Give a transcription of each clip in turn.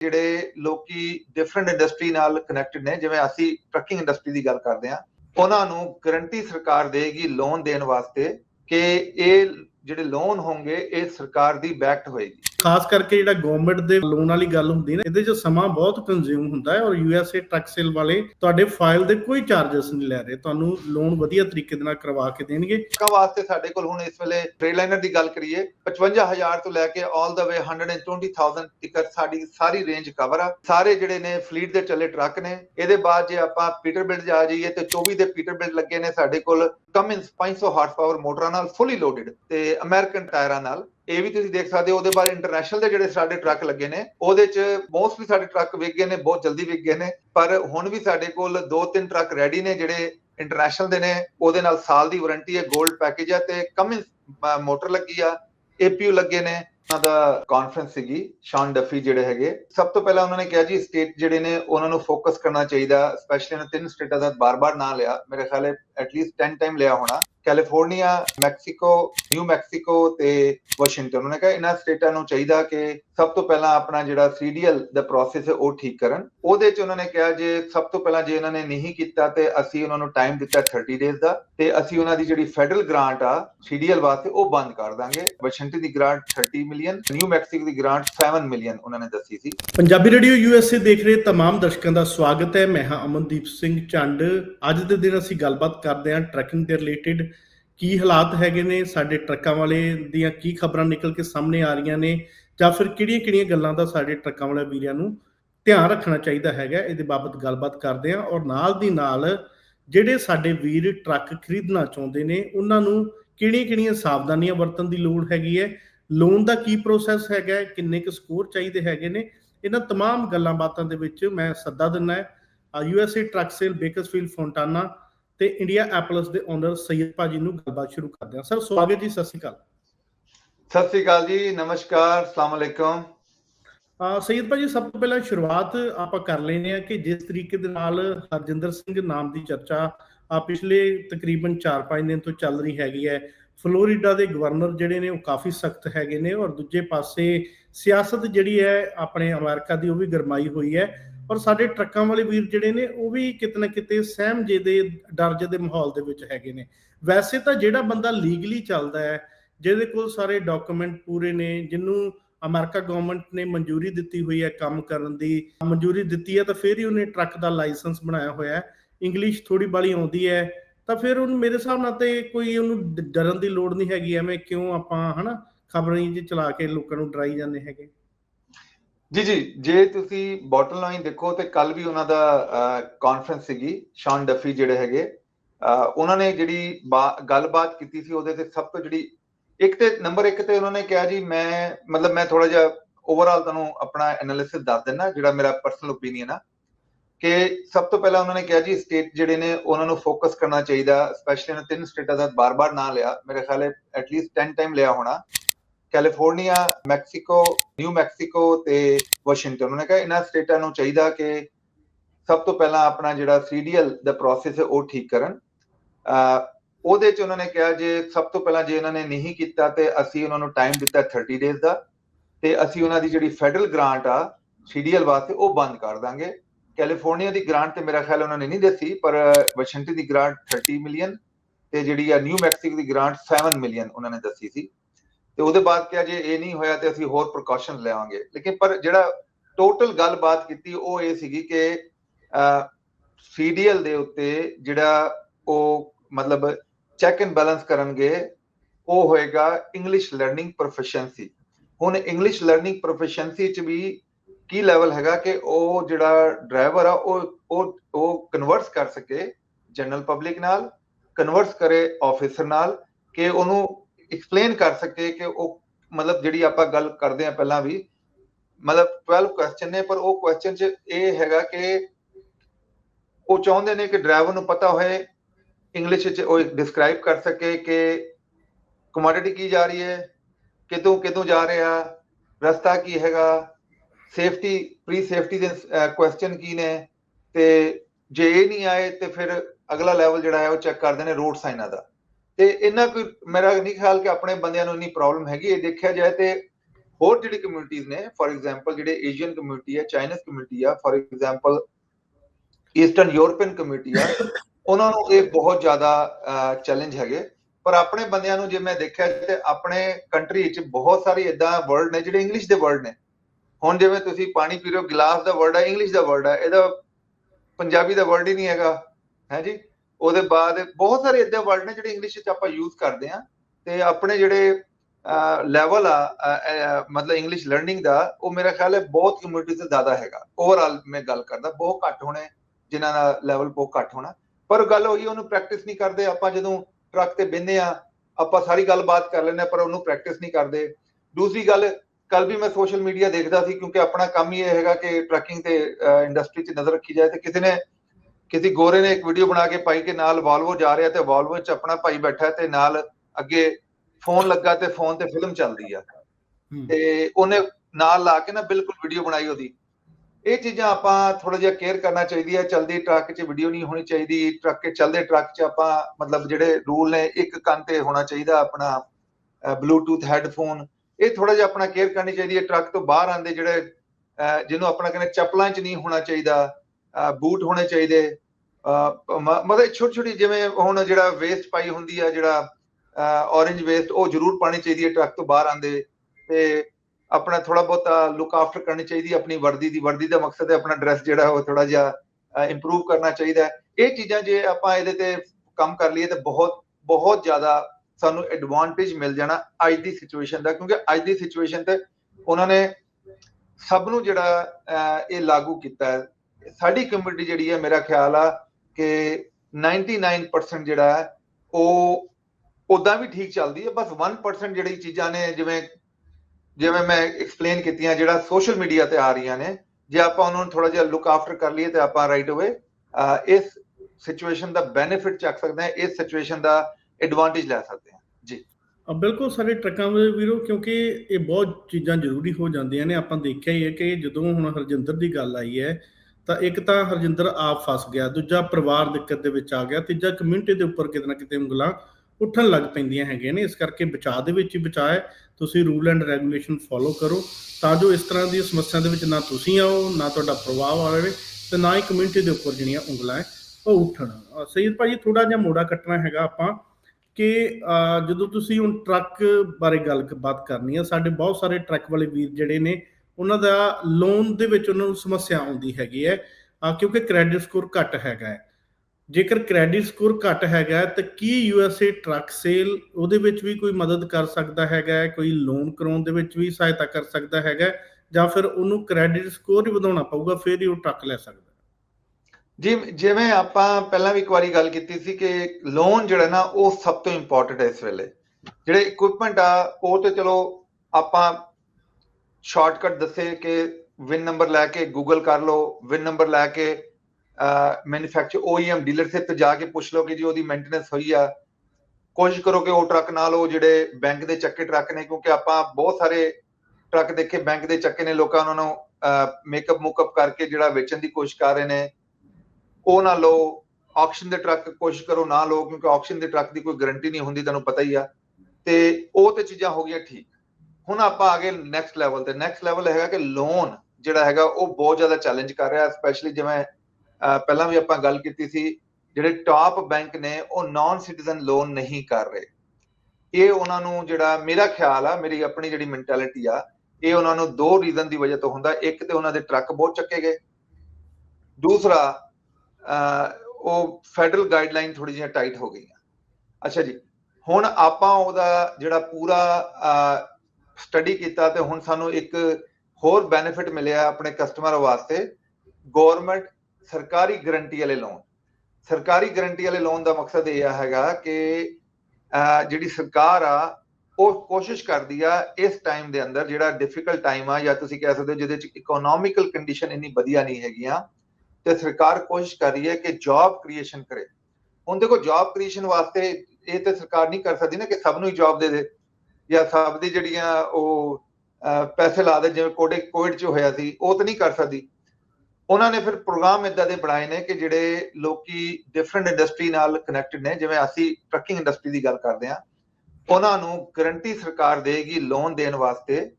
ਜਿਹੜੇ ਲੋਕੀ different industry ਨਾਲ ਕਨੈਕਟਡ ਨੇ, ਜਿਵੇਂ ਅਸੀਂ ਟਰੱਕਿੰਗ ਇੰਡਸਟਰੀ ਦੀ ਗੱਲ ਕਰਦੇ ਹਾਂ, ਉਹਨਾਂ ਨੂੰ ਗਰੰਟੀ ਸਰਕਾਰ ਦੇਗੀ ਲੋਨ ਦੇਣ ਵਾਸਤੇ ਕਿ ਇਹ ਜਿਹੜੇ ਲੋਨ ਹੋਣਗੇ, ਇਹ ਸਰਕਾਰ ਦੀ ਬੈਕਟ ਹੋਏਗੀ। ਖਾਸ ਕਰਕੇ ਜਿਹੜਾ ਗਵਰਨਮੈਂਟ ਦੇ ਲੋਨ ਵਾਲੀ ਗੱਲ ਹੁੰਦੀ ਨਾ, ਇਹਦੇ 'ਚ ਸਮਾਂ ਬਹੁਤ ਕੰਜ਼ਿਊਮ ਹੁੰਦਾ ਹੈ ਔਰ ਯੂਐਸਏ ਟਰੱਕ ਸੇਲ ਵਾਲੇ ਤੁਹਾਡੇ ਫਾਈਲ ਦੇ ਕੋਈ ਚਾਰजेस ਨਹੀਂ ਲੈ ਰਹੇ। ਤੁਹਾਨੂੰ ਲੋਨ ਵਧੀਆ ਤਰੀਕੇ ਦੇ ਨਾਲ ਕਰਵਾ ਕੇ ਦੇਣਗੇ। ਕਾ ਵਾਸਤੇ ਸਾਡੇ ਕੋਲ ਹੁਣ ਇਸ ਵੇਲੇ ਟ੍ਰੇਲਾਈਨਰ ਦੀ ਗੱਲ ਕਰੀਏ 55000 ਤੋਂ ਲੈ ਕੇ ਆਲ ਦਾ ਵੇ 120000 ਤੱਕ ਸਾਡੀ ਸਾਰੀ ਰੇਂਜ ਕਵਰ ਆ। ਸਾਰੇ ਜਿਹੜੇ ਨੇ ਫਲੀਟ ਦੇ ਚੱਲੇ ਟਰੱਕ ਨੇ, ਇਹਦੇ ਬਾਅਦ ਜੇ ਆਪਾਂ ਪੀਟਰਬਿਲਟ ਜਾ ਜਾਈਏ ਤੇ 24 ਦੇ ਪੀਟਰ ਬਿਲਡ ਲੱਗੇ ਨੇ ਸਾਡੇ ਕੋਲ ਕਮਿੰਸ 500 ਹਾਰਸ ਪਾਵਰ ਮੋਟਰਾਂ ਨਾਲ ਫੁੱਲੀ ਲੋਡਡ ਤੇ ਅਮਰੀਕਨ ਟਾਇਰਾਂ ਨਾਲ। ਇਹ ਵੀ ਤੁਸੀਂ ਦੇਖ ਸਕਦੇ ਹੋ, ਉਹਦੇ ਬਾਅਦ ਇੰਟਰਨੈਸ਼ਨਲ ਦੇ ਜਿਹੜੇ ਸਾਡੇ ਟਰੱਕ ਲੱਗੇ ਨੇ, ਉਹਦੇ ਚ ਮੋਸਟਲੀ ਸਾਡੇ ਟਰੱਕ ਵਿਕ ਗਏ ਨੇ, ਬਹੁਤ ਜਲਦੀ ਵਿਕ ਗਏ ਨੇ, ਪਰ ਹੁਣ ਵੀ ਸਾਡੇ ਕੋਲ ਦੋ ਤਿੰਨ ਟਰੱਕ ਰੈਡੀ ਨੇ ਜਿਹੜੇ ਇੰਟਰਨੈਸ਼ਨਲ ਦੇ ਨੇ, ਉਹਦੇ ਨਾਲ ਸਾਲ ਦੀ ਵਾਰੰਟੀ ਹੈ 골ਡ ਪੈਕੇਜ ਹੈ ਤੇ ਕਮਿੰਸ ਮੋਟਰ ਲੱਗੀ ਆ ਏਪੀਯੂ ਲੱਗੇ ਨੇ, ਉਹਨਾਂ ਦਾ ਕਾਨਫਰੰਸ ਸੀਗੀ ਸ਼ਾਨ ਡਫੀ ਜਿਹੜੇ ਹੈਗੇ, ਸਭ ਤੋਂ ਪਹਿਲਾਂ ਉਹਨਾਂ ਨੇ ਕਿਹਾ ਜੀ ਸਟੇਟ ਜਿਹੜੇ ਨੇ, ਉਹਨਾਂ ਨੂੰ ਫੋਕਸ ਕਰਨਾ ਚਾਹੀਦਾ ਸਪੈਸ਼ਲੀ ਇਹਨਾਂ ਤਿੰਨ ਸਟੇਟਾਂ ਦਾ ਬਾਰ-ਬਾਰ ਨਾਂ ਲਿਆ, ਮੇਰੇ ਖਿਆਲ ਐਟਲੀਸਟ 10 ਟਾਈਮ ਲਿਆ ਹੋਣਾ ਕੈਲੀਫੋਰਨੀਆ ਮੈਕਸੀਕੋ ਨਿਊ ਮੈਕਸੀਕੋ ਤੇ ਵਾਸ਼ਿੰਗਟਨ ਉਹਨਾਂ ਨੇ ਕਿਹਾ ਇਹਨਾਂ ਸਟੇਟਾਂ ਨੂੰ ਚਾਹੀਦਾ ਕਿ ਸਭ ਤੋਂ ਪਹਿਲਾਂ ਆਪਣਾ ਜਿਹੜਾ ਸੀਡੀਐਲ ਦਾ ਪ੍ਰੋਸੈਸ ਹੈ ਉਹ ਠੀਕ ਕਰਨ ਉਹਦੇ ਚ ਉਹਨਾਂ ਨੇ ਕਿਹਾ ਜੇ ਸਭ ਤੋਂ ਪਹਿਲਾਂ ਜੇ ਇਹਨਾਂ ਨੇ ਨਹੀਂ ਕੀਤਾ ਤੇ ਅਸੀਂ ਉਹਨਾਂ ਨੂੰ ਟਾਈਮ ਦਿੱਤਾ 30 ਡੇਜ਼ ਦਾ ਤੇ ਅਸੀਂ ਉਹਨਾਂ ਦੀ ਜਿਹੜੀ ਫੈਡਰਲ ਗ੍ਰਾਂਟ ਆ ਸੀਡੀਐਲ ਵਾਸਤੇ ਉਹ ਬੰਦ ਕਰ ਦਾਂਗੇ ਵਾਸ਼ਿੰਗਟਨ ਦੀ ਗ੍ਰਾਂਟ 30 ਮਿਲੀਅਨ ਨਿਊ ਮੈਕਸੀਕੋ ਦੀ ਗ੍ਰਾਂਟ 7 ਮਿਲੀਅਨ ਉਹਨਾਂ ਨੇ ਦੱਸੀ ਸੀ ਪੰਜਾਬੀ ਰੇਡੀਓ ਯੂਐਸਏ ਦੇਖ ਰਹੇ तमाम ਦਰਸ਼ਕਾਂ ਦਾ ਸਵਾਗਤ ਹੈ ਮੈਂ ਹਾਂ ਅਮਨਦੀਪ ਸਿੰਘ ਚੰਡ ਅੱਜ ਦੇ ਦਿਨ ਅਸੀਂ ਗੱਲਬਾਤ ਕਰਦੇ ਹਾਂ ਟਰੱਕਿੰਗ ਦੇ ਰਿਲੇਟਡ ਕੀ ਹਾਲਾਤ ਹੈਗੇ ਨੇ ਸਾਡੇ ਟਰੱਕਾਂ ਵਾਲੇ ਦੀਆਂ ਕੀ ਖਬਰਾਂ ਨਿਕਲ ਕੇ ਸਾਹਮਣੇ ਆ ਰਹੀਆਂ ਨੇ ਜਾਂ ਫਿਰ ਕਿਹੜੀਆਂ-ਕਿਹੜੀਆਂ ਗੱਲਾਂ ਦਾ ਸਾਡੇ ਟਰੱਕਾਂ ਵਾਲੇ ਵੀਰਾਂ ਨੂੰ ਧਿਆਨ ਰੱਖਣਾ ਚਾਹੀਦਾ ਹੈਗਾ ਇਹਦੇ ਬਾਬਤ ਗੱਲਬਾਤ ਕਰਦੇ ਹਾਂ ਔਰ ਨਾਲ ਦੀ ਨਾਲ ਜਿਹੜੇ ਸਾਡੇ ਵੀਰ ਟਰੱਕ ਖਰੀਦਣਾ ਚਾਹੁੰਦੇ ਨੇ ਉਹਨਾਂ ਨੂੰ ਕਿਹੜੀਆਂ-ਕਿਹੜੀਆਂ ਸਾਵਧਾਨੀਆਂ ਵਰਤਣ ਦੀ ਲੋੜ ਹੈਗੀ ਹੈ ਲੋਨ ਦਾ ਕੀ ਪ੍ਰੋਸੈਸ ਹੈਗਾ ਹੈ, ਕਿੰਨੇ ਕੁ ਸਕੋਰ ਚਾਹੀਦੇ ਹੈਗੇ ਨੇ ਇਹਨਾਂ तमाम ਗੱਲਾਂ ਬਾਤਾਂ ਦੇ ਵਿੱਚ ਮੈਂ ਸੱਦਾ ਦਿੰਨਾ ਹੈ USA truck sale Bakersfield Fontana ਤੇ ਇੰਡੀਆ ਐਪਲਸ ਦੇ ਓਨਰ ਸੈਯਦ ਭਾਜੀ ਨੂੰ ਗੱਲਬਾਤ ਸ਼ੁਰੂ ਕਰਦੇ ਹਾਂ। ਸਰ ਸਵਾਗਤ ਜੀ ਸਤਿ ਸ਼੍ਰੀ ਅਕਾਲ। ਸਤਿ ਸ੍ਰੀ ਅਕਾਲ ਜੀ ਨਮਸਕਾਰ ਅਸਲਾਮ ਅਲੈਕੁਮ। ਆ ਸੈਯਦ ਭਾਜੀ ਸਭ ਤੋਂ ਪਹਿਲਾਂ ਸ਼ੁਰੂਆਤ ਆਪਾਂ ਕਰ ਲੈਨੇ ਆ ਕਿ ਜਿਸ ਤਰੀਕੇ ਦੇ ਨਾਲ ਹਰਜਿੰਦਰ ਸਿੰਘ ਨਾਮ ਦੀ ਚਰਚਾ ਆ ਪਿਛਲੇ ਤਕਰੀਬਨ 4-5 ਦਿਨ ਤੋਂ ਚੱਲ ਰਹੀ ਹੈਗੀ ਹੈ। ਫਲੋਰੀਡਾ ਦੇ ਗਵਰਨਰ ਜਿਹੜੇ ਨੇ ਉਹ ਕਾਫੀ ਸਖਤ ਹੈਗੇ ਨੇ ਔਰ ਦੂਜੇ ਪਾਸੇ ਸਿਆਸਤ ਜਿਹੜੀ ਹੈ ਆਪਣੇ ਅਮਰੀਕਾ ਦੀ ਉਹ ਵੀ ਗਰਮਾਈ ਹੋਈ ਹੈ। ਪਰ ਸਾਡੇ ਟਰੱਕਾਂ ਵਾਲੇ ਵੀਰ ਜਿਹੜੇ ਨੇ, ਉਹ ਵੀ ਕਿਤੇ ਨਾ ਕਿਤੇ ਸਹਿਮ ਜੇ ਦੇ, ਡਰ ਜੇ ਦੇ ਮਾਹੌਲ ਦੇ ਵਿੱਚ ਹੈਗੇ ਨੇ। ਵੈਸੇ ਤਾਂ ਜਿਹੜਾ ਬੰਦਾ ਲੀਗਲੀ ਚੱਲਦਾ ਹੈ, ਜਿਹਦੇ ਕੋਲ ਸਾਰੇ ਡਾਕੂਮੈਂਟ ਪੂਰੇ ਨੇ, ਜਿਹਨੂੰ ਅਮਰੀਕਾ ਗਵਰਨਮੈਂਟ ਨੇ ਮਨਜ਼ੂਰੀ ਦਿੱਤੀ ਹੋਈ ਹੈ ਕੰਮ ਕਰਨ ਦੀ, ਮਨਜ਼ੂਰੀ ਦਿੱਤੀ ਹੈ ਤਾਂ ਫਿਰ ਹੀ ਉਹਨੇ ਟਰੱਕ ਦਾ ਲਾਇਸੈਂਸ ਬਣਾਇਆ ਹੋਇਆ ਹੈ। ਇੰਗਲਿਸ਼ ਥੋੜੀ ਬਾਲੀ ਆਉਂਦੀ ਹੈ, ਤਾਂ ਫਿਰ ਉਹਨੂੰ ਮੇਰੇ ਹਿਸਾਬ ਨਾਲ ਤੇ ਕੋਈ ਉਹਨੂੰ ਡਰਨ ਦੀ ਲੋੜ ਨਹੀਂ ਹੈਗੀ, ਐਵੇਂ ਕਿਉਂ ਆਪਾਂ ਹਨਾ, ਖਬਰਾਂ ਜੀ ਚਲਾ ਕੇ ਲੋਕਾਂ ਨੂੰ ਡਰਾਈ ਜਾਂਦੇ ਹੈਗੇ। ਜੀ ਜੀ, ਜੇ ਤੁਸੀਂ ਬਾਟਮ ਲਾਈਨ ਦੇਖੋ ਤੇ ਕੱਲ ਵੀ ਉਹਨਾਂ ਦਾ ਕਾਨਫਰੰਸ ਸੀਗੀ ਸ਼ਾਨ ਡਫੀ ਜਿਹੜੇ ਹੈਗੇ ਉਹਨਾਂ ਨੇ ਜਿਹੜੀ ਬਾ- ਗੱਲਬਾਤ ਕੀਤੀ ਸੀ ਉਹਦੇ ਤੇ ਸਭ ਤੋਂ ਜਿਹੜੀ, ਇੱਕ ਤੇ ਨੰਬਰ ਇੱਕ ਤੇ ਉਹਨਾਂ ਨੇ ਕਿਹਾ ਜੀ, ਮੈਂ, ਮਤਲਬ ਮੈਂ ਥੋੜਾ ਜਿਹਾ ਓਵਰਆਲ ਤੁਹਾਨੂੰ ਆਪਣਾ ਐਨਾਲਿਸਿਸ ਦੱਸ ਦਿੰਦਾ, ਜਿਹੜਾ ਮੇਰਾ ਪਰਸਨਲ ਓਪੀਨੀਅਨ ਆ, ਕਿ ਸਭ ਤੋਂ ਪਹਿਲਾਂ ਉਹਨਾਂ ਨੇ ਕਿਹਾ ਜੀ ਸਟੇਟ ਜਿਹੜੇ ਨੇ ਉਹਨਾਂ ਨੂੰ ਫੋਕਸ ਕਰਨਾ ਚਾਹੀਦਾ ਸਪੈਸ਼ਲੀ ਇਹਨਾਂ ਤਿੰਨ ਸਟੇਟਾਂ ਦਾ ਬਾਰ-ਬਾਰ ਨਾਂ ਲਿਆ, ਮੇਰੇ ਖਿਆਲ ਐਟਲੀਸਟ 10 ਟਾਈਮ ਲਿਆ ਹੋਣਾ। ਕੈਲੀਫੋਰਨੀਆ, ਮੈਕਸੀਕੋ, ਨਿਊ ਮੈਕਸੀਕੋ ਤੇ ਵਾਸ਼ਿੰਗਟਨ। ਉਹਨਾਂ ਨੇ ਕਿਹਾ ਇਹਨਾਂ ਸਟੇਟਾਂ ਨੂੰ ਚਾਹੀਦਾ ਕਿ ਸਭ ਤੋਂ ਪਹਿਲਾਂ ਆਪਣਾ ਜਿਹੜਾ ਸੀਡੀਐਲ ਦਾ ਪ੍ਰੋਸੈਸ ਹੈ, ਉਹ ਠੀਕ ਕਰਨ। ਉਹਦੇ ਚ ਉਹਨਾਂ ਨੇ ਕਿਹਾ ਜੇ ਸਭ ਤੋਂ ਪਹਿਲਾਂ ਜੇ ਇਹਨਾਂ ਨੇ ਨਹੀਂ ਕੀਤਾ ਤੇ ਅਸੀਂ ਉਹਨਾਂ ਨੂੰ ਟਾਈਮ ਦਿੱਤਾ 30 ਡੇਜ਼ ਦਾ ਤੇ ਅਸੀਂ ਉਹਨਾਂ ਦੀ ਜਿਹੜੀ ਫੈਡਰਲ ਗ੍ਰਾਂਟ ਆ, ਸੀਡੀਐਲ ਵਾਸਤੇ, ਉਹ ਬੰਦ ਕਰ ਦਾਂਗੇ। ਕੈਲੀਫੋਰਨੀਆ ਦੀ ਗ੍ਰਾਂਟ ਤੇ ਮੇਰਾ ਖਿਆਲ ਉਹਨਾਂ ਨੇ ਨਹੀਂ ਦੱਸੀ, ਪਰ ਵਾਸ਼ਿੰਗਟਨ ਦੀ ਗ੍ਰਾਂਟ 30 ਮਿਲੀਅਨ ਤੇ ਜਿਹੜੀ ਆ ਨਿਊ ਮੈਕਸੀਕੋ ਦੀ ਗ੍ਰਾਂਟ 7 ਮਿਲੀਅਨ ਉਹਨਾਂ ਨੇ ਦੱਸੀ ਸੀ। ਤੇ ਉਹਦੇ ਬਾਅਦ ਕਿਹਾ ਜੇ ਇਹ ਨਹੀਂ ਹੋਇਆ ਤੇ ਅਸੀਂ ਹੋਰ ਪ੍ਰੀਕਾਸ਼ਨ ਲਵਾਂਗੇ ਲੇਕਿਨ ਪਰ ਜਿਹੜਾ ਟੋਟਲ ਗੱਲਬਾਤ ਕੀਤੀ ਉਹ ਇਹ ਸੀਗੀ ਕਿ ਸੀਡੀਐਲ ਦੇ ਉੱਤੇ ਜਿਹੜਾ ਉਹ ਮਤਲਬ ਚੈੱਕ ਐਂਡ ਬੈਲੈਂਸ ਕਰਨਗੇ, ਉਹ ਹੋਏਗਾ ਇੰਗਲਿਸ਼ ਲਰਨਿੰਗ ਪ੍ਰੋਫੀਸ਼ੀਐਂਸੀ ਹੁਣ ਇੰਗਲਿਸ਼ ਲਰਨਿੰਗ ਪ੍ਰੋਫੀਸ਼ੀਐਂਸੀ ਚ ਵੀ ਕੀ ਲੈਵਲ ਹੈਗਾ ਕਿ ਉਹ ਜਿਹੜਾ ਡਰਾਈਵਰ ਆ, ਉਹ ਉਹ ਉਹ ਕਨਵਰਸ ਕਰ ਸਕੇ ਜਨਰਲ ਪਬਲਿਕ ਨਾਲ ਕਨਵਰਸ ਕਰੇ ਆਫੀਸਰ ਨਾਲ, ਕਿ ਉਹਨੂੰ ਐਕਸਪਲੇਨ ਕਰ ਸਕੇ ਕਿ ਉਹ ਮਤਲਬ ਜਿਹੜੀ ਆਪਾਂ ਗੱਲ ਕਰਦੇ ਆ ਪਹਿਲਾਂ ਵੀ, ਮਤਲਬ 12 ਕੁਐਸਚਨ ਨੇ, ਪਰ ਉਹ ਕੁਐਸਚਨ ਚ ਇਹ ਹੈਗਾ ਕਿ ਉਹ ਚਾਹੁੰਦੇ ਨੇ ਕਿ ਡਰਾਈਵਰ ਨੂੰ ਪਤਾ ਹੋਏ ਇੰਗਲਿਸ਼ ਵਿੱਚ ਉਹ ਡਿਸਕ੍ਰਾਈਬ ਕਰ ਸਕੇ ਕਿ ਕਮੋਡਿਟੀ ਕੀ ਜਾ ਰਹੀ ਹੈ ਕਿਦੋਂ ਕਿਤੋਂ ਜਾ ਰਿਹਾ, ਰਸਤਾ ਕੀ ਹੈਗਾ ਸੇਫਟੀ ਪ੍ਰੀ ਸੇਫਟੀ ਦੇ ਕੁਐਸਚਨ ਕੀ ਨੇ, ਤੇ ਜੇ ਇਹ ਨਹੀਂ ਆਏ ਤੇ ਫਿਰ ਅਗਲਾ ਲੈਵਲ ਜਿਹੜਾ ਹੈ ਉਹ ਚੈੱਕ ਕਰਦੇ ਨੇ ਰੋਡ ਸਾਈਨਾਂ ਦਾ। ਤੇ ਇਹਨਾਂ ਕੋਈ ਮੇਰਾ ਨਹੀਂ ਖਿਆਲ ਕਿ ਆਪਣੇ ਬੰਦਿਆਂ ਨੂੰ ਇੰਨੀ ਪ੍ਰੋਬਲਮ ਹੈਗੀ ਇਹ ਦੇਖਿਆ ਜਾਏ ਤੇ ਹੋਰ ਜਿਹੜੀ ਕਮਿਊਨਿਟੀਜ਼ ਨੇ ਫੋਰ ਐਗਜ਼ਾਮਪਲ ਜਿਹੜੇ ਏਸ਼ੀਅਨ ਕਮਿਊਨਿਟੀ ਆ ਚਾਈਨੀਜ਼ ਕਮਿਊਨਿਟੀ ਆ for example eastern European community ਆ, ਉਹਨਾਂ ਨੂੰ ਇਹ ਬਹੁਤ ਜ਼ਿਆਦਾ ਚੈਲੰਜ ਹੈਗੇ। ਪਰ ਆਪਣੇ ਬੰਦਿਆਂ ਨੂੰ ਜੇ ਮੈਂ ਦੇਖਿਆ ਤੇ ਆਪਣੇ ਕੰਟਰੀ ਵਿੱਚ ਬਹੁਤ ਸਾਰੇ ਇਦਾਂ ਵਰਡ ਨੇ ਜਿਹੜੇ ਇੰਗਲਿਸ਼ ਦੇ ਵਰਡ ਨੇ। ਹੁਣ ਜਿਵੇਂ ਤੁਸੀਂ ਪਾਣੀ ਪੀ ਰਹੇ ਹੋ, ਗਲਾਸ ਦਾ ਵਰਡ ਆ ਇੰਗਲਿਸ਼ ਦਾ ਵਰਡ ਆ, ਇਹਦਾ ਪੰਜਾਬੀ ਦਾ ਵਰਡ ਹੀ ਨਹੀਂ ਹੈਗਾ। ਹੈ ਜੀ? ਉਹਦੇ ਬਾਅਦ ਬਹੁਤ ਸਾਰੇ ਇਦਾਂ ਵਰਡ ਨੇ ਜਿਹੜੇ ਇੰਗਲਿਸ਼ ਵਿੱਚ ਆਪਾਂ ਯੂਜ਼ ਕਰਦੇ ਆ ਤੇ ਆਪਣੇ ਜਿਹੜੇ ਲੈਵਲ ਆ ਮਤਲਬ ਇੰਗਲਿਸ਼ ਲਰਨਿੰਗ ਦਾ, ਉਹ ਮੇਰਾ ਖਿਆਲ ਹੈ ਬਹੁਤ ਕਮਿਊਨਿਟੀ ਤੋਂ ਜ਼ਿਆਦਾ ਹੈਗਾ। ਓਵਰਆਲ ਮੈਂ ਗੱਲ ਕਰਦਾ, ਬਹੁਤ ਘੱਟ ਹੋਣੇ ਜਿਨ੍ਹਾਂ ਦਾ ਲੈਵਲ ਬਹੁਤ ਘੱਟ ਹੋਣਾ। ਪਰ ਗੱਲ ਹੋਈ ਉਹਨੂੰ ਪ੍ਰੈਕਟਿਸ ਨਹੀਂ ਕਰਦੇ, ਆਪਾਂ ਜਦੋਂ ਟਰੱਕ ਤੇ ਬਿੰਨੇ ਆ ਆਪਾਂ ਸਾਰੀ ਗੱਲਬਾਤ ਕਰ ਲੈਂਦੇ ਪਰ ਉਹਨੂੰ ਪ੍ਰੈਕਟਿਸ ਨਹੀਂ ਕਰਦੇ। ਦੂਸਰੀ ਗੱਲ ਕੱਲ ਵੀ ਮੈਂ ਸੋਸ਼ਲ ਮੀਡੀਆ ਦੇਖਦਾ ਸੀ, ਕਿਉਂਕਿ ਆਪਣਾ ਕੰਮ ਹੀ ਇਹ ਹੈਗਾ ਕਿ ਟਰੱਕਿੰਗ ਤੇ ਇੰਡਸਟਰੀ 'ਚ ਨਜ਼ਰ ਰੱਖੀ ਜਾਏ ਤੇ ਕਿਸੇ ਨੇ ਕਿਸੇ ਗੋਰੇ ਨੇ ਇੱਕ ਵੀਡੀਓ ਬਣਾ ਕੇ ਪਾਈ ਕਿ ਨਾਲ ਵਾਲਵੋ ਜਾ ਰਿਹਾ ਤੇ ਵਾਲਵੋ 'ਚ ਆਪਣਾ ਭਾਈ ਬੈਠਾ ਤੇ ਨਾਲ ਅੱਗੇ ਫੋਨ ਲੱਗਾ ਤੇ ਫੋਨ ਤੇ ਫਿਲਮ ਚੱਲਦੀ ਆ। ਤੇ ਉਹਨੇ ਨਾਲ ਲਾ ਕੇ ਨਾ ਬਿਲਕੁਲ ਵੀਡੀਓ ਬਣਾਈ ਉਹਦੀ। ਇਹ ਚੀਜ਼ਾਂ ਆਪਾਂ ਥੋੜਾ ਜਿਹਾ ਕੇਅਰ ਕਰਨਾ ਚਾਹੀਦੀ ਹੈ ਚਲਦੀ ਟਰੱਕ 'ਚ ਵੀਡੀਓ ਨਹੀਂ ਹੋਣੀ ਚਾਹੀਦੀ ਟਰੱਕ 'ਚ ਚੱਲਦੇ ਟਰੱਕ 'ਚ ਆਪਾਂ ਮਤਲਬ ਜਿਹੜੇ ਰੂਲ ਨੇ ਇੱਕ ਕੰਨ ਤੇ ਹੋਣਾ ਚਾਹੀਦਾ ਆਪਣਾ ਬਲੂਟੁੱਥ ਹੈੱਡਫੋਨ ਇਹ ਥੋੜਾ ਜਿਹਾ ਆਪਣਾ ਕੇਅਰ ਕਰਨੀ ਚਾਹੀਦੀ ਹੈ ਟਰੱਕ ਤੋਂ ਬਾਹਰ ਆਂਦੇ ਜਿਹੜੇ ਜਿਹਨੂੰ ਆਪਣਾ ਕਹਿੰਦੇ ਚੱਪਲਾਂ 'ਚ ਨਹੀਂ ਹੋਣਾ ਚਾਹੀਦਾ। ਬੂਟ ਹੋਣੇ ਚਾਹੀਦੇ। ਮਤਲਬ ਛੋਟੀ ਛੋਟੀ ਜਿਵੇਂ ਹੁਣ ਜਿਹੜਾ ਵੇਸਟ ਪਾਈ ਹੁੰਦੀ ਆ, ਜਿਹੜਾ ਔਰੇਂਜ ਵੇਸਟ ਉਹ ਜ਼ਰੂਰ ਪਾਣੀ ਚਾਹੀਦੀ ਹੈ ਟਰੱਕ ਤੋਂ ਬਾਹਰ ਆਂਦੇ ਤੇ ਆਪਣਾ ਥੋੜਾ ਬਹੁਤਾ ਲੁੱਕ ਆਫਟਰ ਕਰਨੀ ਚਾਹੀਦੀ, ਆਪਣੀ ਵਰਦੀ ਦੀ। ਵਰਦੀ ਦਾ ਮਕਸਦ ਹੈ ਆਪਣਾ ਡਰੈਸ ਜਿਹੜਾ ਉਹ ਥੋੜਾ ਜਿਹਾ ਇੰਪਰੂਵ ਕਰਨਾ ਚਾਹੀਦਾ ਇਹ ਚੀਜ਼ਾਂ ਜੇ ਆਪਾਂ ਇਹਦੇ ਤੇ ਕੰਮ ਕਰ ਲਈਏ, ਤਾਂ ਬਹੁਤ ਬਹੁਤ ਜ਼ਿਆਦਾ ਸਾਨੂੰ ਐਡਵਾਂਟੇਜ ਮਿਲ ਜਾਣਾ ਅੱਜ ਦੀ ਸਿਚੁਏਸ਼ਨ ਦਾ। ਕਿਉਂਕਿ ਅੱਜ ਦੀ ਸਿਚੁਏਸ਼ਨ ਤੇ ਉਹਨਾਂ ਨੇ ਸਭ ਨੂੰ ਜਿਹੜਾ ਇਹ ਲਾਗੂ ਕੀਤਾ ਹੈ। ਸਾਡੀ ਕਮਿਊਨਿਟੀ ਜਿਹੜੀ ਹੈ, ਮੇਰਾ ਖਿਆਲ ਆ ਕਿ 99% ਜਿਹੜਾ ਹੈ, ਉਹ ਉਦਾਂ ਵੀ ਠੀਕ ਚੱਲਦੀ ਹੈ, ਬਸ 1% ਜਿਹੜੀ ਚੀਜ਼ਾਂ ਨੇ, ਜਿਵੇਂ ਜਿਵੇਂ ਮੈਂ ਐਕਸਪਲੇਨ ਕੀਤੀਆਂ, ਜਿਹੜਾ ਸੋਸ਼ਲ ਮੀਡੀਆ ਤੇ ਆ ਰਹੀਆਂ ਨੇ, ਜੇ ਆਪਾਂ ਉਹਨਾਂ ਨੂੰ ਥੋੜਾ ਜਿਹਾ ਲੁੱਕ ਆਫਟਰ ਕਰ ਲਈਏ ਤੇ ਆਪਾਂ ਰਾਈਟ ਅਵੇ ਇਸ ਸਿਚੁਏਸ਼ਨ ਦਾ ਬੈਨੀਫਿਟ ਚੱਕ ਸਕਦੇ ਹਾਂ, ਇਸ ਸਿਚੁਏਸ਼ਨ ਦਾ ਐਡਵਾਂਟੇਜ ਲੈ ਸਕਦੇ ਹਾਂ। ਜੀ। ਬਿਲਕੁਲ ਸਾਰੇ ਟਰੱਕਾਂ ਦੇ ਵੀਰੋ, ਕਿਉਂਕਿ ਇਹ ਬਹੁਤ ਚੀਜ਼ਾਂ ਜ਼ਰੂਰੀ ਹੋ ਜਾਂਦੀਆਂ ਨੇ, ਆਪਾਂ ਦੇਖਿਆ ਹੀ ਹੈ ਕਿ ਜਦੋਂ ਹੁਣ ਹਰਜਿੰਦਰ ਦੀ ਗੱਲ ਆਈ ਹੈ ਤਾਂ ਇੱਕ ਤਾਂ ਹਰਜਿੰਦਰ ਆਪ ਫਸ ਗਿਆ, ਦੂਜਾ ਪਰਿਵਾਰ ਦਿੱਕਤ ਦੇ ਵਿੱਚ ਆ ਗਿਆ, ਤੀਜਾ ਕਮਿਊਨਿਟੀ ਦੇ ਉੱਪਰ ਕਿਤੇ ਨਾ ਕਿਤੇ ਉਂਗਲਾਂ ਉੱਠਣ ਲੱਗ ਪੈਂਦੀਆਂ ਹੈਗੀਆਂ ਨੇ, ਇਸ ਕਰਕੇ ਬਚਾਅ ਦੇ ਵਿੱਚ ਹੀ ਬਚਾਅ ਹੈ, ਤੁਸੀਂ ਰੂਲ ਐਂਡ ਰੈਗੂਲੇਸ਼ਨ ਫੋਲੋ ਕਰੋ, ਤਾਂ ਜੋ ਇਸ ਤਰ੍ਹਾਂ ਦੀ ਸਮੱਸਿਆ ਦੇ ਵਿੱਚ ਨਾ ਤੁਸੀਂ ਆਓ, ਨਾ ਤੁਹਾਡਾ ਪ੍ਰਭਾਵ ਆਵੇ ਤੇ ਨਾ ਹੀ ਕਮਿਊਨਿਟੀ ਦੇ ਉੱਪਰ ਜਿਹੜੀਆਂ ਉਂਗਲਾਂ ਹੈ, ਉਹ ਉੱਠਣ। ਸਹੀਦ ਭਾਜੀ ਥੋੜਾ ਜਿਹਾ ਮੋੜਾ ਕੱਟਣਾ ਹੈਗਾ ਆਪਾਂ ਕਿ ਜਦੋਂ ਤੁਸੀਂ ਹੁਣ ਟਰੱਕ ਬਾਰੇ ਗੱਲ ਬਾਤ ਕਰਨੀ ਆ, ਸਾਡੇ ਬਹੁਤ ਸਾਰੇ ਟਰੱਕ ਵਾਲੇ ਵੀਰ ਜਿਹੜੇ ਨੇ ਉਹਨਾਂ ਦਾ ਲੋਨ ਦੇ ਵਿੱਚ ਉਹਨਾਂ ਨੂੰ ਸਮੱਸਿਆ ਆਉਂਦੀ ਹੈਗੀ ਹੈ ਕਿਉਂਕਿ ਕ੍ਰੈਡਿਟ ਸਕੋਰ ਘੱਟ ਹੈਗਾ ਹੈ। ਜੇਕਰ ਕ੍ਰੈਡਿਟ ਸਕੋਰ ਘੱਟ ਹੈਗਾ ਤਾਂ ਕੀ ਯੂਐਸਏ ਟਰੱਕ ਸੇਲ ਉਹਦੇ ਵਿੱਚ ਵੀ ਕੋਈ ਮਦਦ ਕਰ ਸਕਦਾ ਹੈਗਾ ਕੋਈ ਲੋਨ ਕਰਾਉਣ ਦੇ ਵਿੱਚ ਵੀ ਸਹਾਇਤਾ ਕਰ ਸਕਦਾ ਹੈਗਾ ਜਾਂ ਫਿਰ ਉਹਨੂੰ ਕ੍ਰੈਡਿਟ ਸਕੋਰ ਹੀ ਵਧਾਉਣਾ ਪਊਗਾ, ਫਿਰ ਹੀ ਉਹ ਟਰੱਕ ਲੈ ਸਕਦਾ ਜੀ, ਜਿਵੇਂ ਆਪਾਂ ਪਹਿਲਾਂ ਵੀ ਇੱਕ ਵਾਰੀ ਗੱਲ ਕੀਤੀ ਸੀ ਕਿ ਲੋਨ ਜਿਹੜਾ ਨਾ, ਉਹ ਸਭ ਤੋਂ ਇੰਪੋਰਟੈਂਟ ਹੈ ਇਸ ਵੇਲੇ। ਜਿਹੜੇ ਇਕਵਿਪਮੈਂਟ ਆ, ਉਹ ਤੇ ਚਲੋ ਆਪਾਂ ਸ਼ਾਰਟਕਟ ਦੱਸੇ ਕਿ ਵਿਨ ਨੰਬਰ ਲੈ ਕੇ ਗੂਗਲ ਕਰ ਲਓ, ਵਿਨ ਨੰਬਰ ਲੈ ਕੇ ਮੈਨੂਫੈਕਚਰ OEM ਡੀਲਰਸ਼ਿਪ ਤੇ ਜਾ ਕੇ ਪੁੱਛ ਲਓ ਕਿ ਜੀ ਉਹਦੀ ਮੇਨਟੇਨੈਂਸ ਹੋਈ ਆ। ਕੋਸ਼ਿਸ਼ ਕਰੋ ਕਿ ਉਹ ਟਰੱਕ ਨਾਲ ਉਹ ਜਿਹੜੇ ਬੈਂਕ ਦੇ ਚੱਕੇ ਟਰੱਕ ਨੇ, ਕਿਉਂਕਿ ਆਪਾਂ ਬਹੁਤ ਸਾਰੇ ਟਰੱਕ ਦੇਖੇ ਬੈਂਕ ਦੇ ਚੱਕੇ ਨੇ, ਲੋਕਾਂ ਉਹਨਾਂ ਨੂੰ ਮੇਕਅਪ ਮੁਕਅਪ ਕਰਕੇ ਜਿਹੜਾ ਵੇਚਣ ਦੀ ਕੋਸ਼ਿਸ਼ ਕਰ ਰਹੇ ਨੇ। ਉਹ ਨਾ ਲਓ ਆਕਸ਼ਨ ਦੇ ਟਰੱਕ ਕੋਸ਼ਿਸ਼ ਕਰੋ ਨਾ ਲਓ, ਕਿਉਂਕਿ ਆਕਸ਼ਨ ਦੇ ਟਰੱਕ ਦੀ ਕੋਈ ਗਾਰੰਟੀ ਨਹੀਂ ਹੁੰਦੀ, ਤੁਹਾਨੂੰ ਪਤਾ ਹੀ ਆ। ਤੇ ਉਹ ਤੇ ਚੀਜ਼ਾਂ ਹੋ ਗਈਆਂ ਠੀਕ। ਹੁਣ ਆਪਾਂ ਆਗੇ ਨੈਕਸਟ ਲੈਵਲ ਤੇ। ਨੈਕਸਟ ਲੈਵਲ ਹੈਗਾ ਕਿ ਲੋਨ ਜਿਹੜਾ ਹੈਗਾ, ਉਹ ਬਹੁਤ ਜ਼ਿਆਦਾ ਚੈਲੰਜ ਕਰ ਰਿਹਾ ਸਪੈਸ਼ਲੀ ਜਿਵੇਂ ਪਹਿਲਾਂ ਵੀ ਆਪਾਂ ਗੱਲ ਕੀਤੀ ਸੀ, ਜਿਹੜੇ ਟਾਪ ਬੈਂਕ ਨੇ, ਉਹ ਨਾਨ ਸਿਟੀਜ਼ਨ ਲੋਨ ਨਹੀਂ ਕਰ ਰਹੇ। ਇਹ ਉਹਨਾਂ ਨੂੰ ਜਿਹੜਾ ਮੇਰਾ ਖਿਆਲ ਆ, ਮੇਰੀ ਆਪਣੀ ਜਿਹੜੀ ਮੈਂਟੈਲਿਟੀ ਆ, ਇਹ ਉਹਨਾਂ ਨੂੰ ਦੋ ਰੀਜ਼ਨ ਦੀ ਵਜ੍ਹਾ ਤੋਂ ਹੁੰਦਾ। ਇੱਕ ਤੇ ਉਹਨਾਂ ਦੇ ਟਰੱਕ ਬਹੁਤ ਚੱਕੇ ਗਏ। ਦੂਸਰਾ ਉਹ ਫੈਡਰਲ ਗਾਈਡਲਾਈਨ ਥੋੜੀ ਜਿਹੀ ਟਾਈਟ ਹੋ ਗਈਆਂ। ਅੱਛਾ ਜੀ, ਹੁਣ ਆਪਾਂ ਉਹਦਾ ਜਿਹੜਾ ਪੂਰਾ ਸਟੱਡੀ ਕੀਤਾ ਤੇ ਹੁਣ ਸਾਨੂੰ ਇੱਕ ਹੋਰ ਬੈਨੀਫਿਟ ਮਿਲਿਆ ਆਪਣੇ ਕਸਟਮਰ ਵਾਸਤੇ ਗਵਰਨਮੈਂਟ ਸਰਕਾਰੀ ਗਾਰੰਟੀ ਵਾਲੇ ਲੋਨ ਸਰਕਾਰੀ ਗਾਰੰਟੀ ਵਾਲੇ ਲੋਨ ਦਾ ਮਕਸਦ ਇਹ ਹੈਗਾ ਕਿ ਜਿਹੜੀ ਸਰਕਾਰ ਆ, ਉਹ ਕੋਸ਼ਿਸ਼ ਕਰਦੀ ਆ ਇਸ ਟਾਈਮ ਦੇ ਅੰਦਰ ਜਿਹੜਾ ਡਿਫਿਕਲਟ ਟਾਈਮ ਆ, ਜਾਂ ਤੁਸੀਂ ਕਹਿ ਸਕਦੇ ਹੋ ਜਿਹਦੇ ਚ ਇਕਨੋਮਿਕਲ ਕੰਡੀਸ਼ਨ ਇੰਨੀ ਵਧੀਆ ਨਹੀਂ ਹੈਗੀਆਂ, ਤੇ ਸਰਕਾਰ ਕੋਸ਼ਿਸ਼ ਕਰ ਰਹੀ ਹੈ ਕਿ ਜੌਬ ਕ੍ਰੀਏਸ਼ਨ ਕਰੇ। ਹੁਣ ਦੇਖੋ ਜੌਬ ਕ੍ਰੀਏਸ਼ਨ ਵਾਸਤੇ ਇਹ ਤੇ ਸਰਕਾਰ ਨਹੀਂ ਕਰ ਸਕਦੀ ਨਾ ਕਿ ਸਭ ਨੂੰ ਹੀ ਜੌਬ ਦੇ ਦੇ। ਜਾਂ ਸਭ ਦੀ ਜਿਹੜੀਆਂ ਉਹ ਪੈਸੇ ਲਾ ਦੇ ਜਿਵੇਂ ਕੋਡੇ, ਕੋਵਿਡ ਚ ਹੋਇਆ ਸੀ, ਉਹ ਤਾਂ ਨਹੀਂ ਕਰ ਸਕਦੀ। ਉਹਨਾਂ ਨੇ ਫਿਰ ਪ੍ਰੋਗਰਾਮ ਇਦਾਂ ਦੇ ਬਣਾਏ ਨੇ ਕਿ ਜਿਹੜੇ ਲੋਕੀ ਡਿਫਰੈਂਟ ਇੰਡਸਟਰੀ ਨਾਲ ਕਨੈਕਟਡ ਨੇ, ਜਿਵੇਂ ਅਸੀਂ ਟਰੱਕਿੰਗ ਇੰਡਸਟਰੀ ਦੀ ਗੱਲ ਕਰਦੇ ਆ ਉਹਨਾਂ ਨੂੰ ਗਰੰਟੀ ਸਰਕਾਰ ਦੇਗੀ ਲੋਨ ਦੇਣ ਵਾਸਤੇ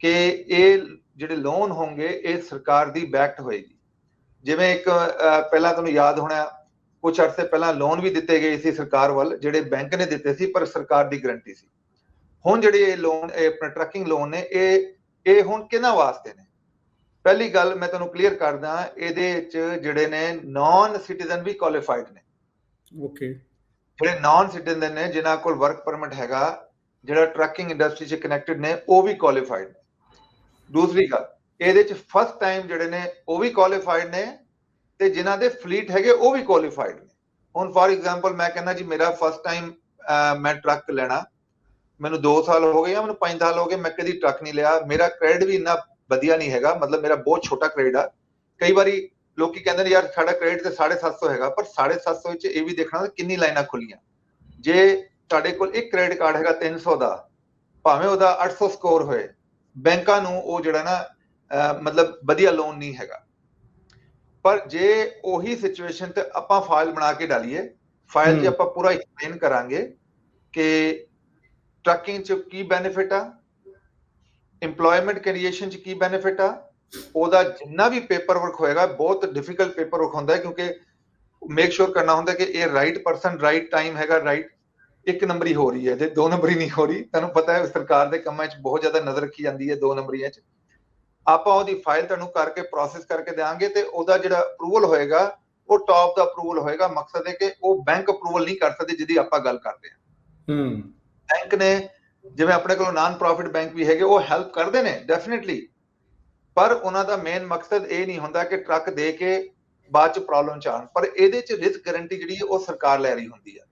ਕਿ ਇਹ ਜਿਹੜੇ ਲੋਨ ਹੋਣਗੇ, ਇਹ ਸਰਕਾਰ ਦੀ ਬੈਕਡ ਹੋਏਗੀ। ਜਿਵੇਂ ਇੱਕ ਪਹਿਲਾਂ ਤੁਹਾਨੂੰ ਯਾਦ ਹੋਣਾ ਕੁਝ ਅਰਸੇ ਪਹਿਲਾਂ ਲੋਨ ਵੀ ਦਿੱਤੇ ਗਏ ਸੀ ਸਰਕਾਰ ਵੱਲ, ਜਿਹੜੇ ਬੈਂਕ ਨੇ ਦਿੱਤੇ ਸੀ, ਪਰ ਸਰਕਾਰ ਦੀ ਗਰੰਟੀ ਸੀ। ਹੁਣ ਜਿਹੜੇ ਇਹ ਲੋਨ ਇਹ ਆਪਣਾ ਟਰੱਕਿੰਗ ਲੋਨ ਨੇ ਇਹ ਇਹ ਹੁਣ ਕਿਹਨਾਂ ਵਾਸਤੇ ਨੇ? ਪਹਿਲੀ ਗੱਲ ਮੈਂ ਤੁਹਾਨੂੰ ਕਲੀਅਰ ਕਰਦਾ ਇਹਦੇ ਵਿੱਚ ਜਿਹੜੇ ਨੇ ਨਾਨ ਸਿਟੀਜ਼ਨ ਵੀ ਕੁਆਲੀਫਾਈਡ ਨੇ। ਓਕੇ ਜਿਹੜੇ ਨਾਨ ਸਿਟੀਜ਼ਨ ਨੇ ਜਿਨ੍ਹਾਂ ਕੋਲ ਵਰਕ ਪਰਮਿਟ ਹੈਗਾ ਜਿਹੜਾ ਟਰੱਕਿੰਗ ਇੰਡਸਟਰੀ 'ਚ ਕਨੈਕਟਡ ਨੇ ਉਹ ਵੀ ਕੁਆਲੀਫਾਈਡ ਨੇ। ਦੂਸਰੀ ਗੱਲ ਇਹਦੇ 'ਚ ਫਸਟ ਟਾਈਮ ਜਿਹੜੇ ਨੇ ਉਹ ਵੀ ਕੁਆਲੀਫਾਈਡ ਨੇ ਤੇ ਜਿਨ੍ਹਾਂ ਦੇ ਫਲੀਟ ਹੈਗੇ ਉਹ ਵੀ ਕੁਆਲੀਫਾਈਡ ਨੇ। ਹੁਣ ਫਾਰ ਐਗਜ਼ਾਮਪਲ ਮੈਂ ਕਹਿੰਦਾ ਜੀ ਮੇਰਾ ਫਸਟ ਟਾਈਮ ਮੈਂ ਟਰੱਕ ਲੈਣਾ ਮੈਨੂੰ 2 ਸਾਲ ਹੋ ਗਏ ਜਾਂ ਮੈਨੂੰ 5 ਸਾਲ ਹੋ ਗਏ ਮੈਂ ਕਦੀ ਟਰੱਕ ਨਹੀਂ ਲਿਆ। ਮੇਰਾ ਕ੍ਰੈਡਿਟ ਵੀ ਇੰਨਾ ਵਧੀਆ ਨਹੀਂ ਹੈਗਾ। ਮਤਲਬ ਮੇਰਾ ਬਹੁਤ ਛੋਟਾ ਕ੍ਰੈਡਿਟ ਆ। ਕਈ ਵਾਰੀ ਲੋਕੀ ਕਹਿੰਦੇ ਨੇ ਯਾਰ ਸਾਡਾ ਕ੍ਰੈਡਿਟ ਤੇ 750 ਹੈਗਾ। ਪਰ 750 ਵਿੱਚ ਇਹ ਵੀ ਦੇਖਣਾ ਕਿੰਨੀ ਲਾਈਨਾਂ ਖੁੱਲੀਆਂ ਜੇ ਤੁਹਾਡੇ ਕੋਲ ਇੱਕ ਕ੍ਰੈਡਿਟ ਕਾਰਡ ਹੈਗਾ 300 ਦਾ ਭਾਵੇਂ ਉਹਦਾ 800 ਸਕੋਰ ਹੋਏ ਬੈਂਕਾਂ ਨੂੰ ਉਹ ਜਿਹੜਾ ਨਾ ਮਤਲਬ ਵਧੀਆ ਲੋਨ ਨਹੀਂ ਹੈਗਾ। ਪਰ ਜੇ ਉਹੀ ਸਿਚੁਏਸ਼ਨ ਤੇ ਆਪਾਂ ਫਾਈਲ ਬਣਾ ਕੇ ਡਾਲੀਏ ਫਾਈਲ 'ਚ। ਆਪਾਂ ਪੂਰਾ ਐਕਸਪਲੇਨ ਕਰਾਂਗੇ ਕਿ ਟਰੱਕਿੰਗ 'ਚ ਕੀ ਬੈਨੀਫਿਟ ਆ? EMPLOYMENT ਕ੍ਰੀਏਸ਼ਨ 'ਚ ਕੀ ਬੈਨੀਫਿਟ ਆ? ਉਹਦਾ ਜਿੰਨਾ ਵੀ ਪੇਪਰ ਵਰਕ ਹੋਏਗਾ, ਬਹੁਤ ਡਿਫਿਕਲਟ ਪੇਪਰ ਵਰਕ ਹੁੰਦਾ ਹੈ ਕਿਉਂਕਿ ਮੇਕ ਸ਼ੋਰ ਕਰਨਾ ਹੁੰਦਾ ਕਿ ਇਹ ਰਾਈਟ ਪਰਸਨ ਰਾਈਟ ਟਾਈਮ ਹੈਗਾ ਰਾਈਟ ਇੱਕ ਨੰਬਰੀ ਹੋ ਰਹੀ ਹੈ ਤੇ ਦੋ ਨੰਬਰੀ ਨਹੀਂ ਹੋ ਰਹੀ, ਤੁਹਾਨੂੰ ਪਤਾ ਹੈ ਸਰਕਾਰ ਦੇ ਕੰਮਾਂ 'ਚ ਬਹੁਤ ਜ਼ਿਆਦਾ ਨਜ਼ਰ ਰੱਖੀ ਜਾਂਦੀ ਹੈ ਦੋ ਨੰਬਰੀਆਂ 'ਚ। ਆਪਾਂ ਉਹਦੀ ਫਾਈਲ ਤੁਹਾਨੂੰ ਕਰਕੇ ਪ੍ਰੋਸੈਸ ਕਰਕੇ ਦੇਵਾਂਗੇ ਤੇ ਉਹਦਾ ਜਿਹੜਾ ਅਪਰੂਵਲ ਹੋਏਗਾ, ਉਹ ਟਾਪ ਦਾ ਅਪਰੂਵਲ ਹੋਏਗਾ ਮਕਸਦ ਹੈ ਕਿ ਉਹ ਬੈਂਕ ਅਪਰੂਵਲ ਨਹੀਂ ਕਰ ਸਕਦੇ ਜਿਹਦੀ ਆਪਾਂ ਗੱਲ ਕਰਦੇ ਹਾਂ। ਹੂੰ। ਬੈਂਕ ਨੇ, ਜਿਵੇਂ ਆਪਣੇ ਕੋਲ ਨਾਨ ਪ੍ਰੋਫਿਟ ਬੈਂਕ ਵੀ ਹੈਗੇ, ਉਹ ਹੈਲਪ ਕਰਦੇ ਨੇ ਡੈਫੀਨਿਟਲੀ ਪਰ ਉਹਨਾਂ ਦਾ ਮੇਨ ਮਕਸਦ ਇਹ ਨਹੀਂ ਹੁੰਦਾ ਕਿ ਟਰੱਕ ਦੇ ਕੇ ਬਾਅਦ ਚ ਪ੍ਰੋਬਲਮ ਚ ਆਉਣ। ਪਰ ਇਹਦੇ ਚ ਰਿਸਕ ਗਾਰੰਟੀ ਜਿਹੜੀ ਹੈ, ਉਹ ਸਰਕਾਰ ਲੈ ਰਹੀ ਹੁੰਦੀ ਹੈ।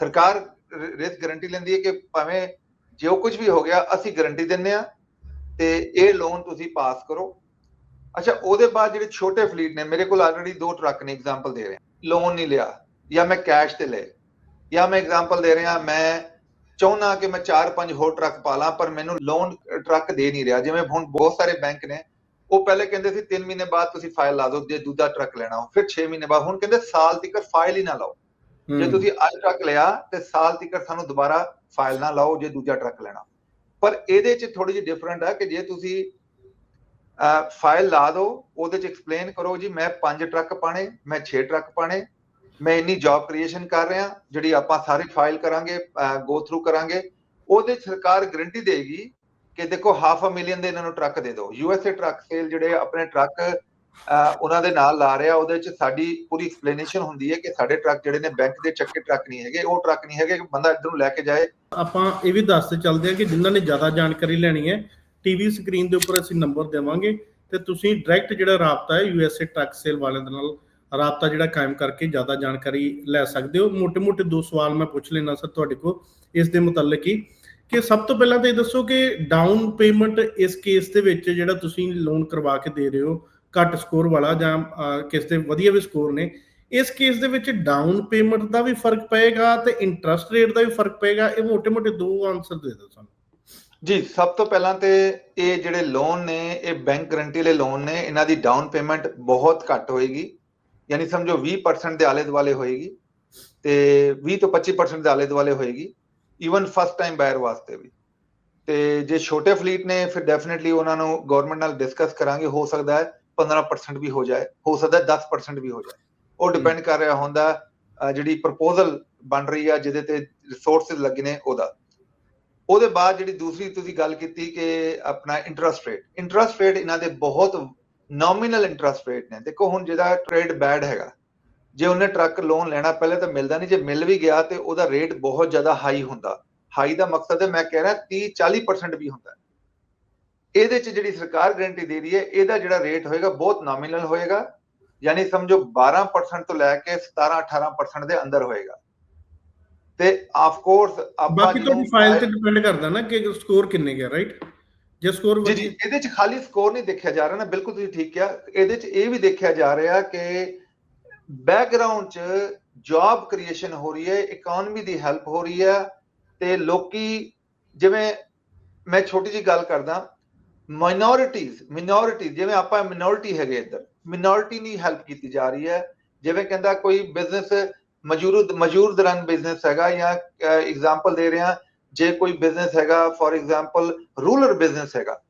ਸਰਕਾਰ ਰਿਸਕ ਗਾਰੰਟੀ ਲੈਂਦੀ ਹੈ ਕਿ ਭਾਵੇਂ ਜੋ ਕੁਝ ਵੀ ਹੋ ਗਿਆ, ਅਸੀਂ ਗਾਰੰਟੀ ਦਿੰਨੇ ਆ ਤੇ ਇਹ ਲੋਨ ਤੁਸੀਂ ਪਾਸ ਕਰੋ। ਅੱਛਾ, ਉਹਦੇ ਬਾਅਦ ਜਿਹੜੇ ਛੋਟੇ ਫਲੀਟ ਨੇ, ਮੇਰੇ ਕੋਲ ਆਲਰੇਡੀ ਦੋ ਟਰੱਕ ਨੇ ਐਗਜ਼ਾਮਪਲ ਦੇ ਰਿਹਾ। ਲੋਨ ਨਹੀਂ ਲਿਆ, ਜਾਂ ਮੈਂ ਕੈਸ਼ ਤੇ ਲਏ। ਜਾਂ ਮੈਂ ਐਗਜ਼ਾਮਪਲ ਦੇ ਰਿਹਾ, ਮੈਂ ਚਾਹੁੰਦਾ ਕਿ ਮੈਂ 4-5 ਹੋਰ ਟਰੱਕ ਪਾ ਲਾਂ ਪਰ ਮੈਨੂੰ ਲੋਨ ਟਰੱਕ ਦੇ ਨਹੀਂ ਰਿਹਾ। ਜਿਵੇਂ ਹੁਣ ਬਹੁਤ ਸਾਰੇ ਬੈਂਕ ਨੇ ਉਹ ਪਹਿਲੇ ਕਹਿੰਦੇ ਸੀ 3 ਮਹੀਨੇ ਬਾਅਦ ਤੁਸੀਂ ਫਾਈਲ ਲਾ ਦਿਓ ਜੇ ਦੂਜਾ ਟਰੱਕ ਲੈਣਾ ਹੋ ਫਿਰ 6 ਮਹੀਨੇ ਬਾਅਦ। ਹੁਣ ਕਹਿੰਦੇ ਸਾਲ ਤੱਕ ਫਾਈਲ ਹੀ ਨਾ ਲਾਓ। ਜੇ ਤੁਸੀਂ ਅੱਜ ਟਰੱਕ ਲਿਆ ਤੇ ਸਾਲ ਤੱਕ ਸਾਨੂੰ ਦੁਬਾਰਾ ਫਾਈਲ ਨਾ ਲਾਓ ਜੇ ਦੂਜਾ ਟਰੱਕ ਲੈਣਾ। ਪਰ ਇਹਦੇ 'ਚ ਥੋੜੀ ਜਿਹੀ ਡਿਫਰੈਂਟ ਹੈ ਕਿ ਜੇ ਤੁਸੀਂ ਫਾਈਲ ਲਾ ਦਿਓ ਉਹਦੇ 'ਚ ਐਕਸਪਲੇਨ ਕਰੋ ਜੀ ਮੈਂ 5 ਟਰੱਕ ਪਾਣੇ ਮੈਂ 6 ਟਰੱਕ ਪਾਣੇ ਮੈਂ ਇੰਨੀ ਜੌਬ ਕ੍ਰੀਏਸ਼ਨ ਕਰ ਰਿਹਾ, ਜਿਹੜੀ ਆਪਾਂ ਸਾਰੀ ਫਾਈਲ ਕਰਾਂਗੇ ਗੋ ਥਰੂ ਕਰਾਂਗੇ, ਉਹਦੇ ਸਰਕਾਰ ਗਾਰੰਟੀ ਦੇਗੀ ਕਿ ਦੇਖੋ ਹਾਫ ਅ ਮਿਲੀਅਨ ਦੇ ਇਹਨਾਂ ਨੂੰ ਟਰੱਕ ਦੇ ਦਿਓ। ਯੂਐਸਏ ਟਰੱਕ ਸੇਲ ਜਿਹੜੇ ਆਪਣੇ ਟਰੱਕ ਉਹਨਾਂ ਦੇ ਨਾਲ ਲਾ ਰਿਹਾ, ਉਹਦੇ 'ਚ ਸਾਡੀ ਪੂਰੀ ਐਕਸਪਲੇਨੇਸ਼ਨ ਹੁੰਦੀ ਹੈ ਕਿ ਸਾਡੇ ਟਰੱਕ ਜਿਹੜੇ ਨੇ ਬੈਂਕ ਦੇ ਚੱਕੇ ਟਰੱਕ ਨਹੀਂ ਹੈਗੇ, ਉਹ ਟਰੱਕ ਨਹੀਂ ਹੈਗੇ, ਬੰਦਾ ਇੱਧਰ ਨੂੰ ਲੈ ਕੇ ਜਾਏ। ਆਪਾਂ ਇਹ ਵੀ ਦੱਸਦੇ ਚੱਲਦੇ ਆ ਕਿ ਜਿਨ੍ਹਾਂ ਨੇ ਜ਼ਿਆਦਾ ਜਾਣਕਾਰੀ ਲੈਣੀ ਹੈ ਟੀਵੀ ਸਕਰੀਨ ਦੇ ਉੱਪਰ ਅਸੀਂ ਨੰਬਰ ਦੇਵਾਂਗੇ ਤੇ ਤੁਸੀਂ ਡਾਇਰੈਕਟ ਜਿਹੜਾ ਰਾਬਤਾ ਹੈ ਯੂਐਸਏ ਟਰੱਕ ਸੇਲ ਵਾਲਿਆਂ ਦੇ ਨਾਲ ਰਾਬਤਾ ਜਿਹੜਾ ਕਾਇਮ ਕਰਕੇ ਜ਼ਿਆਦਾ ਜਾਣਕਾਰੀ ਲੈ ਸਕਦੇ ਹੋ। ਮੋਟੇ ਮੋਟੇ ਦੋ ਸਵਾਲ ਮੈਂ ਪੁੱਛ ਲੈਣਾ ਸਰ ਤੁਹਾਡੇ ਕੋਲ। ਇਸ ਦੇ ਮੁਤਲਕ ਹੀ ਕਿ ਸਭ ਤੋਂ ਪਹਿਲਾਂ ਤਾਂ ਦੱਸੋ ਕਿ ਡਾਊਨ ਪੇਮੈਂਟ ਇਸ ਕੇਸ ਦੇ ਵਿੱਚ ਜਿਹੜਾ ਤੁਸੀਂ ਲੋਨ ਕਰਵਾ ਕੇ ਦੇ ਰਹੇ ਹੋ, ਘੱਟ ਸਕੋਰ ਵਾਲਾ ਜਾਂ ਕਿਸ ਦੇ ਵਧੀਆ ਵੀ ਸਕੋਰ ਨੇ, ਇਸ ਕੇਸ ਦੇ ਵਿੱਚ ਡਾਊਨ ਪੇਮੈਂਟ ਦਾ ਵੀ ਫ਼ਰਕ ਪਏਗਾ ਤੇ ਇੰਟਰਸਟ ਰੇਟ ਦਾ ਵੀ ਫ਼ਰਕ ਪਏਗਾ? ਇਹ ਮੋਟੇ ਮੋਟੇ ਦੋ ਆਨਸਰ ਦੇ ਦਿਓ ਸਾਨੂੰ। ਜੀ, ਸਭ ਤੋਂ ਪਹਿਲਾਂ ਤੇ ਇਹ ਜਿਹੜੇ ਲੋਨ ਨੇ, ਇਹ ਬੈਂਕ ਗਰੰਟੀ ਵਾਲੇ ਲੋਨ ਨੇ, ਇਹਨਾਂ ਦੀ ਡਾਊਨ ਪੇਮੈਂਟ ਬਹੁਤ ਘੱਟ ਹੋਏਗੀ। ਯਾਨੀ ਸਮਝੋ 20% ਦੇ ਆਲੇ ਦੁਆਲੇ ਹੋਏਗੀ ਤੇ 20 ਤੋਂ 25% ਦੇ ਆਲੇ ਦੁਆਲੇ ਹੋਏਗੀ ਈਵਨ ਫਸਟ ਟਾਈਮ ਬਾਇਰ ਵਾਸਤੇ ਵੀ। ਤੇ ਜੇ ਛੋਟੇ ਫਲੀਟ ਨੇ ਫਿਰ ਡੈਫੀਨਿਟਲੀ ਉਹਨਾਂ ਨੂੰ ਗਵਰਨਮੈਂਟ ਨਾਲ ਡਿਸਕਸ ਕਰਾਂਗੇ ਹੋ ਸਕਦਾ ਹੈ 15% ਵੀ ਹੋ ਜਾਏ ਹੋ ਸਕਦਾ ਹੈ 10% ਵੀ ਹੋ ਜਾਏ। ਉਹ ਡਿਪੈਂਡ ਕਰ ਰਿਹਾ ਹੁੰਦਾ ਜਿਹੜੀ ਪ੍ਰਪੋਜ਼ਲ ਬਣ ਰਹੀ ਆ ਜਿਹਦੇ ਤੇ ਰਿਸੋਰਸਸ ਲੱਗੇ ਨੇ ਉਹਦਾ। ਉਹਦੇ ਬਾਅਦ ਜਿਹੜੀ ਦੂਸਰੀ ਤੁਸੀਂ ਗੱਲ ਕੀਤੀ ਕਿ ਆਪਣਾ ਇੰਟਰਸਟ ਰੇਟ ਇੰਟਰਸਟ ਰੇਟ ਇਹਨਾਂ ਦੇ ਬਹੁਤ ਨੋਮੀਨਲ ਇੰਟਰਸਟ ਰੇਟ ਨੇ। ਦੇਖੋ ਹੁਣ ਜਿਹਦਾ ਟ੍ਰੇਡ ਬੈਡ ਹੈਗਾ ਜੇ ਉਹਨੇ ਟਰੱਕ ਲੋਨ ਲੈਣਾ ਪਹਿਲੇ ਤਾਂ ਮਿਲਦਾ ਨਹੀਂ ਜੇ ਮਿਲ ਵੀ ਗਿਆ ਤੇ ਉਹਦਾ ਰੇਟ ਬਹੁਤ ਜ਼ਿਆਦਾ ਹਾਈ ਹੁੰਦਾ। ਹਾਈ ਦਾ ਮਕਸਦ ਹੈ ਮੈਂ ਕਹਿ ਰਿਹਾ 30 40% ਵੀ ਹੁੰਦਾ। ਇਹਦੇ ਚ ਜਿਹੜੀ ਸਰਕਾਰ ਗਾਰੰਟੀ ਦੇ ਰਹੀ ਹੈ ਇਹਦਾ ਜਿਹੜਾ ਰੇਟ ਹੋਏਗਾ ਬਹੁਤ ਨੋਮੀਨਲ ਹੋਏਗਾ। ਯਾਨੀ ਸਮਝੋ 12% ਤੋਂ ਲੈ ਕੇ 17 18% ਦੇ ਅੰਦਰ ਹੋਏਗਾ। ਤੇ ਆਫ ਕੋਰਸ ਆਪਾਂ ਬਾਕੀ ਤੁਹਾਡੀ ਫਾਈਲ ਤੇ ਡਿਪੈਂਡ ਕਰਦਾ ਨਾ ਕਿ ਸਕੋਰ ਕਿੰਨੇ ਗਿਆ ਰਾਈਟ ਜੇ ਸਕੋਰ ਜੀ ਜੀ ਇਹਦੇ ਚ ਖਾਲੀ ਸਕੋਰ ਨਹੀਂ ਦੇਖਿਆ ਜਾ ਰਿਹਾ ਨਾ ਬਿਲਕੁਲ ਤੁਸੀਂ ਠੀਕ ਕਿਹਾ। ਇਹਦੇ ਚ ਇਹ ਵੀ ਦੇਖਿਆ ਜਾ ਰਿਹਾ ਕਿ ਬੈਕਗ੍ਰਾਉਂਡ ਚ ਜੌਬ ਕ੍ਰੀਏਸ਼ਨ ਹੋ ਰਹੀ ਹੈ ਇਕਨੋਮੀ ਦੀ ਹੈਲਪ ਹੋ ਰਹੀ ਹੈ ਤੇ ਲੋਕੀ ਜਿਵੇਂ ਮੈਂ ਛੋਟੀ ਜੀ ਗੱਲ ਕਰਦਾ ਮਾਈਨੋਰਿਟੀਜ਼ ਮਿਨੋਰਿਟੀ ਜਿਵੇਂ ਆਪਾਂ ਮਿਨੋਰਿਟੀ ਹੈਗੇ ਇੱਧਰ ਮਿਨੋਰਿਟੀ ਨਹੀਂ ਹੈਲਪ ਕੀਤੀ ਜਾ ਰਹੀ ਹੈ। ਜਿਵੇਂ ਕਹਿੰਦਾ ਕੋਈ ਬਿਜ਼ਨਸ ਮਜੂਰ ਮਜੂਰ ਦਰਨ ਬਿਜ਼ਨਸ ਹੈਗਾ ਜਾਂ ਐਗਜ਼ਾਮਪਲ ਦੇ ਰਿਹਾ ਜੇ ਕੋਈ ਬਿਜ਼ਨਸ ਹੈਗਾ ਫੋਰ ਐਗਜ਼ਾਮਪਲ ਰੂਰਲ ਬਿਜ਼ਨਸ ਹੈਗਾ।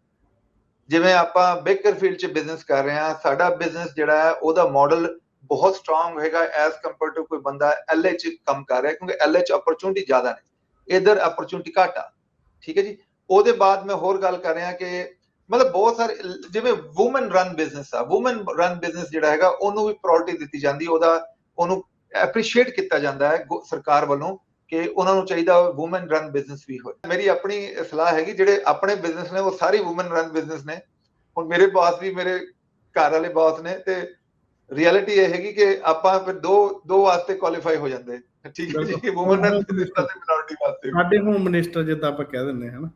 ਜਿਵੇਂ ਆਪਾਂ ਬੇਕਰਫੀਲਡ 'ਚ ਬਿਜ਼ਨਸ ਕਰ ਰਹੇ ਹਾਂ, ਸਾਡਾ ਬਿਜ਼ਨਸ ਜਿਹੜਾ ਹੈ, ਉਹਦਾ ਮਾਡਲ ਬਹੁਤ ਸਟਰੋਂਗ ਹੋਏਗਾ ਐਸ ਕੰਪੇਅਰ ਟੂ ਕੋਈ ਬੰਦਾ ਐਲਏ 'ਚ ਕੰਮ ਕਰ ਰਿਹਾ, ਕਿਉਂਕਿ ਐਲਏ 'ਚ ਅਪਰਚੂਨਿਟੀ ਜ਼ਿਆਦਾ ਨੇ। ਇਧਰ ਅਪਰਚੂਨਿਟੀ ਘੱਟ ਆ। ਠੀਕ ਹੈ ਜੀ? ਉਹਦੇ ਬਾਅਦ ਮੈਂ ਹੋਰ ਗੱਲ ਕਰ ਰਿਹਾ ਕਿ ਮਤਲਬ ਬਹੁਤ ਸਾਰੇ, ਜਿਵੇਂ ਔਮਨ ਰਨ ਬਿਜ਼ਨਸ ਆ ਔਮਨ ਰਨ ਬਿਜ਼ਨਸ ਜਿਹੜਾ ਹੈਗਾ, ਉਹਨੂੰ ਵੀ ਪ੍ਰਾਇੋਰਟੀ ਦਿੱਤੀ ਜਾਂਦੀ, ਉਹਦਾ, ਉਹਨੂੰ ਐਪਰੀਸ਼ੀਏਟ ਕੀਤਾ ਜਾਂਦਾ ਹੈ, ਗੋ- ਸਰਕਾਰ ਵੱਲੋਂ। ਕਿ ਉਹਨਾਂ ਨੂੰ ਚਾਹੀਦਾ ਔਮਨ ਰਨ ਬਿਜ਼ਨਸ ਵੀ ਹੋਏ। ਮੇਰੀ ਆਪਣੀ ਸਲਾਹ ਹੈਗੀ ਜਿਹੜੇ ਆਪਣੇ ਬਿਜ਼ਨਸ ਨੇ ਉਹ ਸਾਰੇ ਔਮਨ ਰਨ ਬਿਜ਼ਨਸ ਨੇ। ਹੁਣ ਮੇਰੇ ਬਾਸ ਵੀ ਮੇਰੇ ਘਰ ਵਾਲੇ ਬਾਸ ਨੇ ਤੇ ਰਿਐਲਿਟੀ ਇਹ ਹੈਗੀ ਕਿ ਆਪਾਂ ਫਿਰ ਦੋ ਦੋ ਵਾਸਤੇ ਕੁਆਲੀਫਾਈ ਹੋ ਜਾਂਦੇ। ਠੀਕ ਹੈ ਜੀ ਬਿਲਕੁਲ। ਔਮਨ ਰਨ ਬਿਜ਼ਨਸ ਤੇ ਮਿਨੋਰਟੀ ਵਾਸਤੇ। ਸਾਡੇ ਹੋਮ ਮਿਨਿਸਟਰ ਜਿੱਦਾਂ ਆਪਾਂ ਕਹਿ ਦਿੰਦੇ ਹਾਂ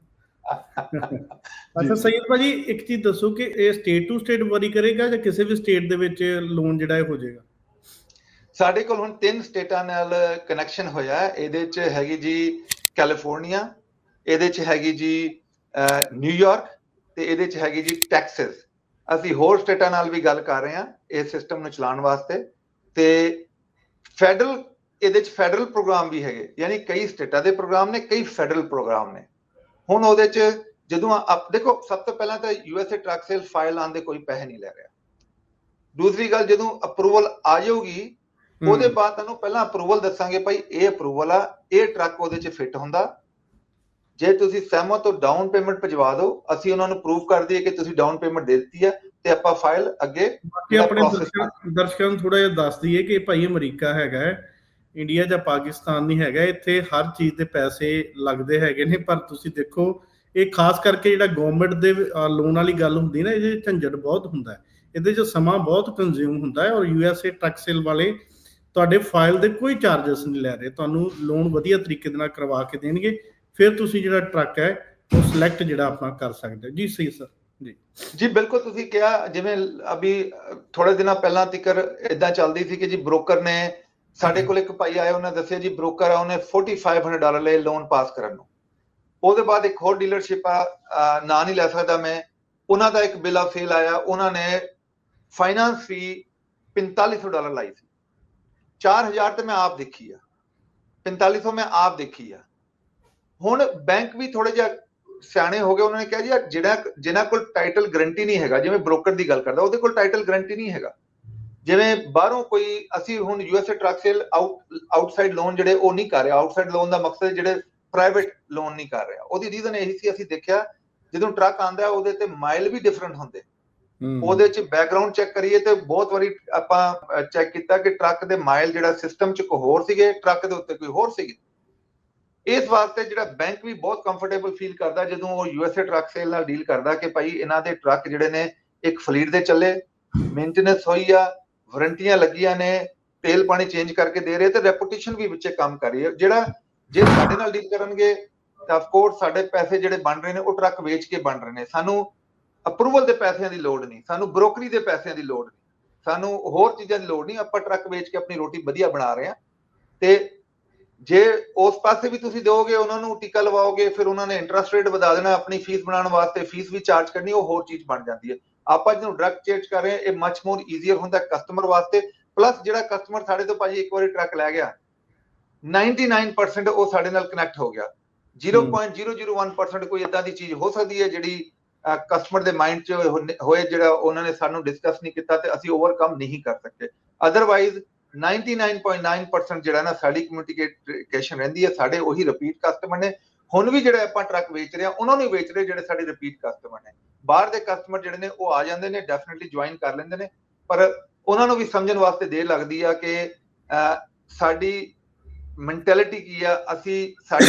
ਅੱਛਾ ਸਈਦ ਭਾਜੀ ਇੱਕ ਚੀਜ਼ ਦੱਸੋ ਕਿ ਇਹ ਸਟੇਟ ਟੂ ਸਟੇਟ ਵਾਰੀ ਕਰੇਗਾ ਜਾਂ ਕਿਸੇ ਵੀ ਸਟੇਟ ਦੇ ਵਿੱਚ ਲੋਨ ਜਿਹੜਾ ਇਹ ਹੋ ਜਾਏਗਾ? ਸਾਡੇ ਕੋਲ ਹੁਣ ਤਿੰਨ ਸਟੇਟਾਂ ਨਾਲ ਕਨੈਕਸ਼ਨ ਹੋਇਆ ਇਹਦੇ ਚ ਹੈਗੀ ਜੀ ਕੈਲੀਫੋਰਨੀਆ ਇਹਦੇ ਚ ਹੈਗੀ ਜੀ ਅਹ, ਨਿਊਯਾਰਕ ਤੇ ਇਹਦੇ ਚ ਹੈਗੀ ਜੀ ਟੈਕਸਸ ਅਸੀਂ ਹੋਰ ਸਟੇਟਾਂ ਨਾਲ ਵੀ ਗੱਲ ਕਰ ਰਹੇ ਹਾਂ ਇਸ ਸਿਸਟਮ ਨੂੰ ਚਲਾਉਣ ਵਾਸਤੇ। ਤੇ ਫੈਡਰਲ ਇਹਦੇ ਚ ਫੈਡਰਲ ਪ੍ਰੋਗਰਾਮ ਵੀ ਹੈਗੇ। ਯਾਨੀ ਕਈ ਸਟੇਟਾਂ ਦੇ ਪ੍ਰੋਗਰਾਮ ਨੇ ਕਈ ਫੈਡਰਲ ਪ੍ਰੋਗਰਾਮ ਨੇ। ਹੁਣ ਉਹਦੇ ਚ ਜਦੋਂ ਆਪ ਦੇਖੋ ਸਭ ਤੋਂ ਪਹਿਲਾਂ ਤਾਂ ਯੂਐਸਏ ਟਰੱਕ ਸੇਲ ਫਾਈਲ ਆਉਣ ਦੇ ਕੋਈ ਪੈਸੇ ਨਹੀਂ ਲੈ ਰਿਹਾ। ਦੂਸਰੀ ਗੱਲ ਜਦੋਂ ਅਪਰੂਵਲ ਆ ਜਾਊਗੀ ਉਹਦੇ ਬਾਅਦ ਤੁਹਾਨੂੰ ਪਹਿਲਾਂ ਅਪਰੂਵਲ ਦੱਸਾਂਗੇ ਭਾਈ ਇਹ ਅਪਰੂਵਲ ਆ ਇਹ ਟਰੱਕ ਉਹਦੇ 'ਚ ਫਿੱਟ ਹੁੰਦਾ। ਜੇ ਤੁਸੀਂ ਸਹਿਮਤ ਹੋ ਡਾਊਨ ਪੇਮੈਂਟ ਭਜਵਾ ਦਿਓ ਅਸੀਂ ਉਹਨਾਂ ਨੂੰ ਪ੍ਰੂਫ ਕਰ ਦਈਏ ਕਿ ਤੁਸੀਂ ਡਾਊਨ ਪੇਮੈਂਟ ਦੇ ਦਿੱਤੀ ਹੈ ਤੇ ਆਪਾਂ ਫਾਈਲ ਅੱਗੇ ਬਾਕੀ ਆਪਣੇ ਦਰਸ਼ਕਾਂ ਨੂੰ ਥੋੜਾ ਜਿਹਾ ਦੱਸ ਦਈਏ ਕਿ ਭਾਈ ਅਮਰੀਕਾ ਹੈਗਾ ਹੈ ਇੰਡੀਆ ਜਾਂ ਪਾਕਿਸਤਾਨ ਨਹੀਂ ਹੈਗਾ ਇੱਥੇ ਹਰ ਚੀਜ਼ ਦੇ ਪੈਸੇ ਲੱਗਦੇ ਹੈਗੇ ਨੇ ਪਰ ਤੁਸੀਂ ਦੇਖੋ ਇਹ ਖਾਸ ਕਰਕੇ ਜਿਹੜਾ ਗਵਰਨਮੈਂਟ ਦੇ ਲੋਨ ਵਾਲੀ ਗੱਲ ਹੁੰਦੀ ਨਾ ਇਹਦੇ ਝੰਜਟ ਬਹੁਤ ਹੁੰਦਾ ਹੈ। ਇਹਦੇ 'ਚ ਸਮਾਂ ਬਹੁਤ ਕੰਜ਼ਿਊਮ ਹੁੰਦਾ ਹੈ ਔਰ ਯੂਐਸਏ ਟਰੱਕ ਸੇਲ ਵਾਲੇ ਤੁਹਾਡੇ ਫਾਈਲ ਦੇ ਕੋਈ ਚਾਰजेस ਨਹੀਂ ਲੈ ਰਹੇ। ਤੁਹਾਨੂੰ ਲੋਨ ਵਧੀਆ ਤਰੀਕੇ ਦੇ ਨਾਲ ਕਰਵਾ ਕੇ ਦੇਣਗੇ। ਫਿਰ ਤੁਸੀਂ ਜਿਹੜਾ ਟਰੱਕ ਹੈ, ਉਹ ਸਿਲੈਕਟ ਜਿਹੜਾ ਆਪਣਾ ਕਰ ਸਕਦੇ ਹੋ। ਜੀ, ਸਹੀ ਸਰ ਜੀ। ਬਿਲਕੁਲ ਤੁਸੀਂ ਕਿਹਾ, ਜਿਵੇਂ ਅਭੀ ਥੋੜੇ ਦਿਨਾਂ ਪਹਿਲਾਂ ਤੀਕਰ ਇਦਾਂ ਚੱਲਦੀ ਸੀ ਕਿ ਜੀ ਬ੍ਰੋਕਰ ਨੇ ਸਾਡੇ ਕੋਲ ਇੱਕ ਭਾਈ ਆਇਆ, ਉਹਨੇ ਦੱਸਿਆ ਜੀ ਬ੍ਰੋਕਰ ਆ, ਉਹਨੇ 4500 ਡਾਲਰ ਲਏ ਲੋਨ ਪਾਸ ਕਰਨ ਨੂੰ। ਉਹਦੇ ਬਾਅਦ ਇੱਕ ਹੋਰ ਡੀਲਰਸ਼ਿਪ ਆ ਅਹ ਨਾਂ ਨਹੀਂ ਲੈ ਸਕਦਾ ਮੈਂ। ਉਹਨਾਂ ਦਾ ਇੱਕ ਬਿੱਲ ਆਫ ਫੇਲ ਆਇਆ। ਉਹਨਾਂ ਨੇ ਫਾਈਨਾਂਸ ਫੀ 4500 ਡਾਲਰ ਲਾਈ ਸੀ। 4000 ਤੇ ਮੈਂ ਆਪ ਦੇਖੀ ਆ। 4500 ਮੈਂ ਆਪ ਦੇਖੀ ਆ। ਹੁਣ ਬੈਂਕ ਵੀ ਥੋੜੇ ਜਿਹਾ ਸਿਆਣੇ ਹੋ ਗਏ, ਉਹਨਾਂ ਨੇ ਕਿਹਾ ਜੀ ਜਿਹੜਾ ਜਿਨ੍ਹਾਂ ਕੋਲ ਟਾਈਟਲ ਗਰੰਟੀ ਨਹੀਂ ਹੈਗਾ, ਜਿਵੇਂ ਬ੍ਰੋਕਰ ਦੀ ਗੱਲ ਕਰਦਾ, ਉਹਦੇ ਕੋਲ ਟਾਈਟਲ ਗਰੰਟੀ ਨਹੀਂ ਹੈਗਾ। ਜਿਵੇਂ ਬਾਹਰੋਂ ਕੋਈ, ਅਸੀਂ ਹੁਣ USA truck sale outside loan ਜਿਹੜੇ ਉਹ ਨਹੀਂ ਕਰ ਰਿਹਾ। ਆਊਟਸਾਈਡ ਲੋਨ ਦਾ ਮਕਸਦ ਜਿਹੜੇ ਪ੍ਰਾਈਵੇਟ ਲੋਨ ਨਹੀਂ ਕਰ ਰਿਹਾ। ਉਹਦੀ ਰੀਜ਼ਨ ਇਹੀ ਸੀ, ਅਸੀਂ ਦੇਖਿਆ ਜਦੋਂ ਟਰੱਕ ਆਂਦਾ ਉਹਦੇ ਤੇ ਮਾਈਲ ਵੀ ਡਿਫਰੈਂਟ ਹੁੰਦੇ। ਉਹਦੇ ਚ ਬੈਕਗ੍ਰਾਉਂਡ ਚੈੱਕ ਕਰੀਏ ਤੇ ਬਹੁਤ ਵਾਰੀ ਆਪਾਂ ਚੈੱਕ ਕੀਤਾ ਕਿ ਟਰੱਕ ਦੇ ਮਾਈਲ ਜਿਹੜਾ ਸਿਸਟਮ ਚ ਕੋਈ ਹੋਰ ਸੀਗੇ ਟਰੱਕ ਦੇ ਉੱਤੇ ਕੋਈ ਹੋਰ ਸੀਗੇ। ਇਸ ਵਾਸਤੇ ਜਿਹੜਾ ਬੈਂਕ ਵੀ ਬਹੁਤ ਕੰਫਰਟੇਬਲ ਫੀਲ ਕਰਦਾ ਜਦੋਂ ਉਹ ਯੂਐਸਏ ਟਰੱਕ ਸੇਲ ਨਾਲ ਡੀਲ ਕਰਦਾ ਕਿ ਭਾਈ ਇਹਨਾਂ ਦੇ ਟਰੱਕ ਜਿਹੜੇ ਨੇ ਇੱਕ ਫਲੀਟ ਦੇ ਚੱਲੇ ਮੇਨਟੇਨੈਂਸ ਹੋਈ ਆ ਵਾਰੰਟੀਆਂ ਲੱਗੀਆਂ ਨੇ, ਤੇਲ ਪਾਣੀ ਚੇਂਜ ਕਰਕੇ ਦੇ ਰਹੇ ਤੇ ਰੈਪੂਟੇਸ਼ਨ ਵੀ ਵਿੱਚੇ ਕੰਮ ਕਰ ਰਹੀ ਹੈ ਜਿਹੜਾ ਜੇ ਸਾਡੇ ਨਾਲ ਡੀਲ ਕਰਨਗੇ, ਤਾਂ ਆਫ ਕੋਰਸ ਸਾਡੇ ਪੈਸੇ ਜਿਹੜੇ ਬਣ ਰਹੇ ਨੇ, ਉਹ ਟਰੱਕ ਵੇਚ ਕੇ ਬਣ ਰਹੇ ਨੇ। ਸਾਨੂੰ ਅਪਰੂਵਲ ਦੇ ਪੈਸਿਆਂ ਦੀ ਲੋੜ ਨਹੀਂ ਸਾਨੂੰ ਬ੍ਰੋਕਰੀ ਦੇ ਪੈਸਿਆਂ ਦੀ ਲੋੜ ਨਹੀਂ। ਸਾਨੂੰ ਹੋਰ ਚੀਜ਼ਾਂ ਦੀ ਲੋੜ ਨਹੀਂ ਆਪਾਂ ਟਰੱਕ ਵੇਚ ਕੇ ਆਪਣੀ ਰੋਟੀ ਵਧੀਆ ਬਣਾ ਰਹੇ ਹਾਂ। ਤੇ ਜੇ ਉਸ ਪਾਸੇ ਵੀ ਤੁਸੀਂ ਦਿਓਗੇ ਉਹਨਾਂ ਨੂੰ ਟਿਕਾ ਲਵਾਓਗੇ ਫਿਰ ਉਹਨਾਂ ਨੇ ਇੰਟਰਸਟ ਰੇਟ ਵਧਾ ਦੇਣਾ ਆਪਣੀ ਫੀਸ ਬਣਾਉਣ ਵਾਸਤੇ ਫੀਸ ਵੀ ਚਾਰਜ ਕਰਨੀ ਉਹ ਹੋਰ ਚੀਜ਼ ਬਣ ਜਾਂਦੀ ਹੈ। ਆਪਾਂ ਜਿਹਨੂੰ ਡਰਗ ਚੇਂਜ ਕਰ ਰਹੇ ਹਾਂ ਇਹ ਮੱਚ ਮੋਰ ਈਜ਼ੀਅਰ ਹੁੰਦਾ ਕਸਟਮਰ ਵਾਸਤੇ। ਪਲੱਸ ਜਿਹੜਾ ਕਸਟਮਰ ਸਾਡੇ ਤੋਂ ਭਾਜੀ ਇੱਕ ਵਾਰੀ ਟਰੱਕ ਲੈ ਗਿਆ 99% ਉਹ ਸਾਡੇ ਨਾਲ ਕਨੈਕਟ ਹੋ ਗਿਆ। 0.001% ਕੋਈ ਇਦਾਂ ਦੀ ਚੀਜ਼ ਹੋ ਸਕਦੀ ਹੈ ਜਿਹੜੀ ਕਸਟਮਰ ਦੇ ਮਾਈਂਡ 'ਚ ਹੋਏ ਜਿਹੜਾ ਉਹਨਾਂ ਨੇ ਸਾਨੂੰ ਡਿਸਕਸ ਨਹੀਂ ਕੀਤਾ ਤੇ ਅਸੀਂ ਓਵਰਕਮ ਨਹੀਂ ਕਰ ਸਕਦੇ। ਅਦਰਵਾਈਜ਼ 99.9% ਜਿਹੜਾ ਨਾ ਸਾਡੀ ਕਮਿਊਨੀਕੇਸ਼ਨ ਰਹਿੰਦੀ ਹੈ, ਸਾਡੇ ਉਹੀ ਰਿਪੀਟ ਕਸਟਮਰ ਨੇ। ਹੁਣ ਵੀ ਜਿਹੜੇ ਆਪਾਂ ਟਰੱਕ ਵੇਚ ਰਹੇ ਆ ਉਹਨਾਂ ਨੂੰ ਵੇਚ ਰਹੇ ਜਿਹੜੇ ਸਾਡੇ ਰਿਪੀਟ ਕਸਟਮਰ ਨੇ। ਬਾਹਰ ਦੇ ਕਸਟਮਰ ਜਿਹੜੇ ਨੇ, ਉਹ ਆ ਜਾਂਦੇ ਨੇ ਡੈਫੀਨਿਟਲੀ ਜੁਆਇਨ ਕਰ ਲੈਂਦੇ ਨੇ। ਪਰ ਉਹਨਾਂ ਨੂੰ ਵੀ ਸਮਝਣ ਵਾਸਤੇ ਦੇਰ ਲੱਗਦੀ ਆ ਕਿ ਸਾਡੀ ਮੈਂਟੈਲਿਟੀ ਕੀ ਆ? ਅਸੀਂ ਸਾਡੀ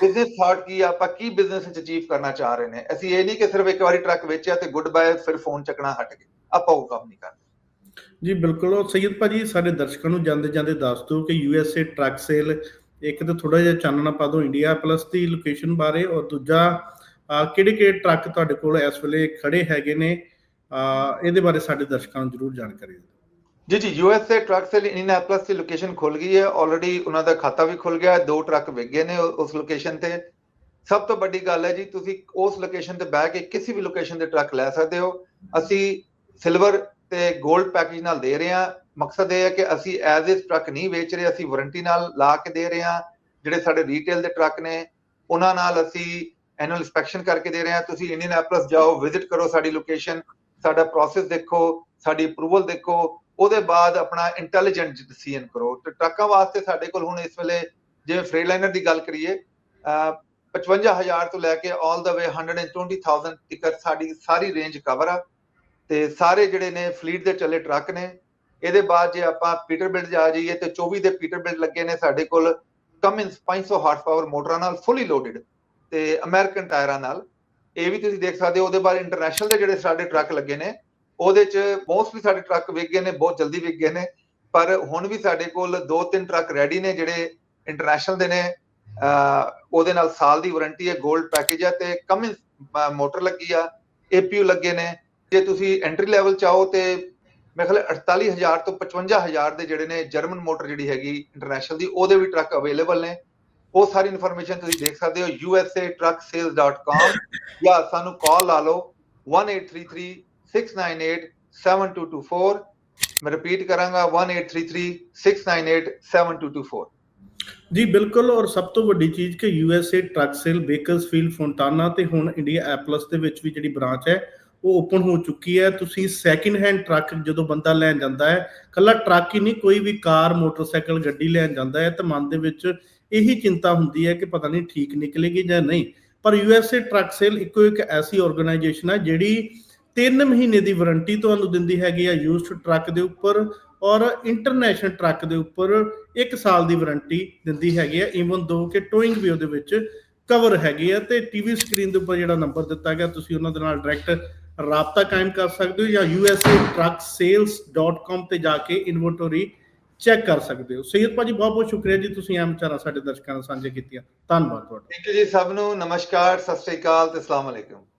ਬਿਜ਼ਨਸ ਥਾਟ ਕੀ ਆ? ਆਪਾਂ ਕੀ ਬਿਜ਼ਨਸ ਵਿੱਚ ਅਚੀਵ ਕਰਨਾ ਚਾਹ ਰਹੇ ਨੇ? ਅਸੀਂ ਇਹ ਨਹੀਂ ਕਿ ਸਿਰਫ ਇੱਕ ਵਾਰੀ ਟਰੱਕ ਵੇਚਿਆ ਤੇ ਗੁੱਡ ਬਾਏ ਫਿਰ ਫੋਨ ਚੱਕਣਾ ਹਟ ਗਏ। ਆਪਾਂ ਉਹ ਕੰਮ ਨਹੀਂ ਕਰਦੇ ਜੀ, ਬਿਲਕੁਲ। ਉਹ ਸੈਯਦ ਭਾਜੀ, ਸਾਡੇ ਦਰਸ਼ਕਾਂ ਨੂੰ ਜਾਂਦੇ ਜਾਂਦੇ ਦੱਸ ਦਿਓ ਕਿ U S A truck sale ਇੱਕ ਤਾਂ ਥੋੜਾ ਜਿਹਾ ਚਾਨਣਾ ਪਾ ਦਿਓ ਇੰਡੀਆ ਪਲੱਸ ਦੀ ਲੋਕੇਸ਼ਨ ਬਾਰੇ ਔਰ ਦੂਜਾ ਕਿਹੜੇ ਕਿਹੜੇ ਟਰੱਕ ਤੁਹਾਡੇ ਕੋਲ ਇਸ ਵੇਲੇ ਖੜੇ ਹੈਗੇ ਨੇ? ਇਹਦੇ ਬਾਰੇ ਸਾਡੇ ਦਰਸ਼ਕਾਂ ਨੂੰ ਜਰੂਰ ਜਾਣਕਾਰੀ ਦਿਓ। ਜੀ ਜੀ ਯੂਐਸਏ ਟਰੱਕ ਸੇਲ ਇਨੀਨਾਪਲਸ ਦੀ ਲੋਕੇਸ਼ਨ ਖੁੱਲ ਗਈ ਹੈ। ਆਲਰੇਡੀ ਉਹਨਾਂ ਦਾ ਖਾਤਾ ਵੀ ਖੁੱਲ ਗਿਆ ਹੈ। ਦੋ ਟਰੱਕ ਵਿਕ ਨੇ ਉਸ ਲੋਕੇਸ਼ਨ ਤੇ। ਸਭ ਤੋਂ ਵੱਡੀ ਗੱਲ ਹੈ ਜੀ, ਤੁਸੀਂ ਉਸ ਲੋਕੇਸ਼ਨ ਤੇ ਬਹਿ ਕੇ ਕਿਸੇ ਵੀ ਲੋਕੇਸ਼ਨ ਤੇ ਟਰੱਕ ਲੈ ਸਕਦੇ ਹੋ। ਅਸੀਂ ਸਿਲਵਰ ਤੇ 골ਡ ਪੈਕੇਜ ਨਾਲ ਦੇ ਰਹੇ ਹਾਂ। ਮਕਸਦ ਇਹ ਹੈ ਕਿ ਅਸੀਂ ਐਜ਼ ਇਸ ਟਰੱਕ ਨਹੀਂ ਵੇਚ ਰਹੇ, ਅਸੀਂ ਵਾਰੰਟੀ ਨਾਲ ਲਾ ਕੇ ਦੇ ਰਹੇ ਹਾਂ। ਜਿਹੜੇ ਸਾਡੇ ਰੀਟੇਲ ਦੇ ਟਰੱਕ ਨੇ, ਉਹਨਾਂ ਨਾਲ ਅਸੀਂ ਐਨੂਅਲ ਇਨਸਪੈਕਸ਼ਨ ਕਰਕੇ ਦੇ ਰਹੇ ਹਾਂ। ਤੁਸੀਂ ਇੰਡੀਅਨ ਐਪਲਸ ਜਾਓ ਵਿਜ਼ਿਟ ਕਰੋ ਸਾਡੀ ਲੋਕੇਸ਼ਨ ਸਾਡਾ ਪ੍ਰੋਸੈਸ ਦੇਖੋ, ਸਾਡੀ ਅਪਰੂਵਲ ਦੇਖੋ। ਉਹਦੇ ਬਾਅਦ ਆਪਣਾ ਇੰਟੈਲੀਜੈਂਟ ਡਿਸੀਜਨ ਕਰੋ। ਤੇ ਟਰੱਕਾਂ ਵਾਸਤੇ ਸਾਡੇ ਕੋਲ ਹੁਣ ਇਸ ਵੇਲੇ ਜਿਵੇਂ ਫ੍ਰੇਲਾਈਨਰ ਦੀ ਗੱਲ ਕਰੀਏ, ਅਹ 55000 ਤੋਂ ਲੈ ਕੇ ਆਲ ਦਾ ਵੇ 120000 ਤੱਕ ਸਾਡੀ ਸਾਰੀ ਰੇਂਜ ਕਵਰ ਆ। ਤੇ ਸਾਰੇ ਜਿਹੜੇ ਨੇ ਫਲੀਟ ਦੇ ਚੱਲੇ ਟਰੱਕ ਨੇ, ਇਹਦੇ ਬਾਅਦ ਜੇ ਆਪਾਂ ਪੀਟਰਬਿਲਟ ਜਾ ਜਾਈਏ ਤੇ 24 ਦੇ ਪੀਟਰਬਿਲਟ ਲੱਗੇ ਨੇ ਸਾਡੇ ਕੋਲ ਕਮਿੰਸ 500 ਹਾਰਸ ਪਾਵਰ ਮੋਟਰਾਂ ਨਾਲ ਫੁੱਲੀ ਲੋਡਡ ਤੇ ਅਮਰੀਕਨ ਟਾਇਰਾਂ ਨਾਲ। ਇਹ ਵੀ ਤੁਸੀਂ ਦੇਖ ਸਕਦੇ ਹੋ, ਉਹਦੇ ਬਾਅਦ ਇੰਟਰਨੈਸ਼ਨਲ ਦੇ ਜਿਹੜੇ ਸਾਡੇ ਟਰੱਕ ਲੱਗੇ ਨੇ ਉਹਦੇ ਚ ਮੋਸਟਲੀ ਸਾਡੇ ਟਰੱਕ ਵਿਕ ਗਏ ਨੇ, ਬਹੁਤ ਜਲਦੀ ਵਿਕ ਗਏ ਨੇ, ਪਰ ਹੁਣ ਵੀ ਸਾਡੇ ਕੋਲ ਦੋ ਤਿੰਨ ਟਰੱਕ ਰੈਡੀ ਨੇ ਜਿਹੜੇ ਇੰਟਰਨੈਸ਼ਨਲ ਦੇ ਨੇ। ਉਹਦੇ ਨਾਲ ਸਾਲ ਦੀ ਵਾਰੰਟੀ ਹੈ 골ਡ ਪੈਕੇਜ ਹੈ ਤੇ ਕਮਿੰਸ ਮੋਟਰ ਲੱਗੀ ਆ ਏਪੀਯੂ ਲੱਗੇ ਨੇ। ਜੇ ਤੁਸੀਂ ਐਂਟਰੀ ਲੈਵਲ ਚਾਹੋ ਤੇ ਮੇਰੇ ਖਿਆਲ 48000 ਤੋਂ 55000 ਦੇ ਜਿਹੜੇ ਨੇ ਜਰਮਨ ਮੋਟਰ ਜਿਹੜੀ ਹੈਗੀ ਇੰਟਰਨੈਸ਼ਨਲ ਦੀ, ਉਹਦੇ ਵੀ ਟਰੱਕ ਅਵੇਲੇਬਲ ਨੇ। ਉਹ ਸਾਰੀ ਇਨਫੋਰਮੇਸ਼ਨ ਤੁਸੀਂ ਦੇਖ ਸਕਦੇ ਹੋ usatrucksales.com ਜਾਂ ਸਾਨੂੰ ਕਾਲ ਲਾ ਲਓ 1833-698-7224 ਮੈਂ ਰਿਪੀਟ ਕਰਾਂਗਾ 1833-698-7224 ਜੀ, ਬਿਲਕੁਲ, ਔਰ ਸਭ ਤੋਂ ਵੱਡੀ ਚੀਜ਼ ਕਿ USA truck sale Bakersfield Fontana ਤੇ ਹੁਣ ਇੰਡੀਆ ਐਪਲਸ ਦੇ ਵਿੱਚ ਵੀ ਜਿਹੜੀ ਬ੍ਰਾਂਚ ਹੈ, ਉਹ ਓਪਨ ਹੋ ਚੁੱਕੀ ਹੈ। ਤੁਸੀਂ ਸੈਕਿੰਡ ਹੈਂਡ ਟਰੱਕ ਜਦੋਂ ਬੰਦਾ ਲੈਣ ਜਾਂਦਾ ਹੈ ਕੱਲਾ ਟਰੱਕ ਹੀ ਨਹੀਂ, ਕੋਈ ਵੀ ਕਾਰ, ਮੋਟਰਸਾਈਕਲ, ਗੱਡੀ ਲੈਣ ਜਾਂਦਾ ਹੈ, ਤਾਂ ਮਨ ਦੇ ਵਿੱਚ ਇਹੀ ਚਿੰਤਾ ਹੁੰਦੀ ਹੈ ਕਿ ਪਤਾ ਨਹੀਂ ਠੀਕ ਨਿਕਲੇਗੀ ਜਾਂ ਨਹੀਂ। ਪਰ USA ਟਰੱਕ ਸੇਲ ਇੱਕੋ ਇੱਕ ਐਸੀ ਆਰਗੇਨਾਈਜੇਸ਼ਨ ਹੈ ਜਿਹੜੀ 3 ਮਹੀਨੇ ਦੀ ਵਾਰੰਟੀ ਤੁਹਾਨੂੰ ਦਿੰਦੀ ਹੈਗੀ ਆ ਯੂਜ਼ਡ ਟਰੱਕ ਦੇ ਉੱਪਰ ਔਰ ਇੰਟਰਨੈਸ਼ਨਲ ਟਰੱਕ ਦੇ ਉੱਪਰ 1 ਸਾਲ ਦੀ ਵਾਰੰਟੀ ਦਿੰਦੀ ਹੈਗੀ ਆ ਈਵਨ ਦੋ ਕਿ ਟੋਇੰਗ ਵੀ ਉਹਦੇ ਵਿੱਚ ਕਵਰ ਹੈਗੀ ਆ ਤੇ ਟੀਵੀ ਸਕਰੀਨ ਦੇ ਉੱਪਰ ਜਿਹੜਾ ਨੰਬਰ ਦਿੱਤਾ ਗਿਆ, ਤੁਸੀਂ ਉਹਨਾਂ ਦੇ ਨਾਲ ਡਾਇਰੈਕਟ ਰਾਬਤਾ ਕਾਇਮ ਕਰ ਸਕਦੇ ਹੋ ਜਾਂ usatrucksales.com ਤੇ ਜਾ ਕੇ ਇਨਵੈਂਟਰੀ ਚੈੱਕ ਕਰ ਸਕਦੇ ਹੋ। ਸੈਯਦ ਭਾਜੀ, ਬਹੁਤ ਬਹੁਤ ਸ਼ੁਕਰੀਆ ਜੀ, ਤੁਸੀਂ ਆਮ ਚਾਰਾ ਸਾਡੇ ਦਰਸ਼ਕਾਂ ਨਾਲ ਸਾਂਝੇ ਕੀਤੀਆਂ। ਧੰਨਵਾਦ ਤੁਹਾਡਾ। ਥੈਂਕ ਯੂ ਜੀ, ਸਭ ਨੂੰ ਨਮਸਕਾਰ, ਸਤਿ ਸ੍ਰੀ ਅਕਾਲ ਤੇ ਅਸਲਾਮ ਅਲੈਕੁਮ।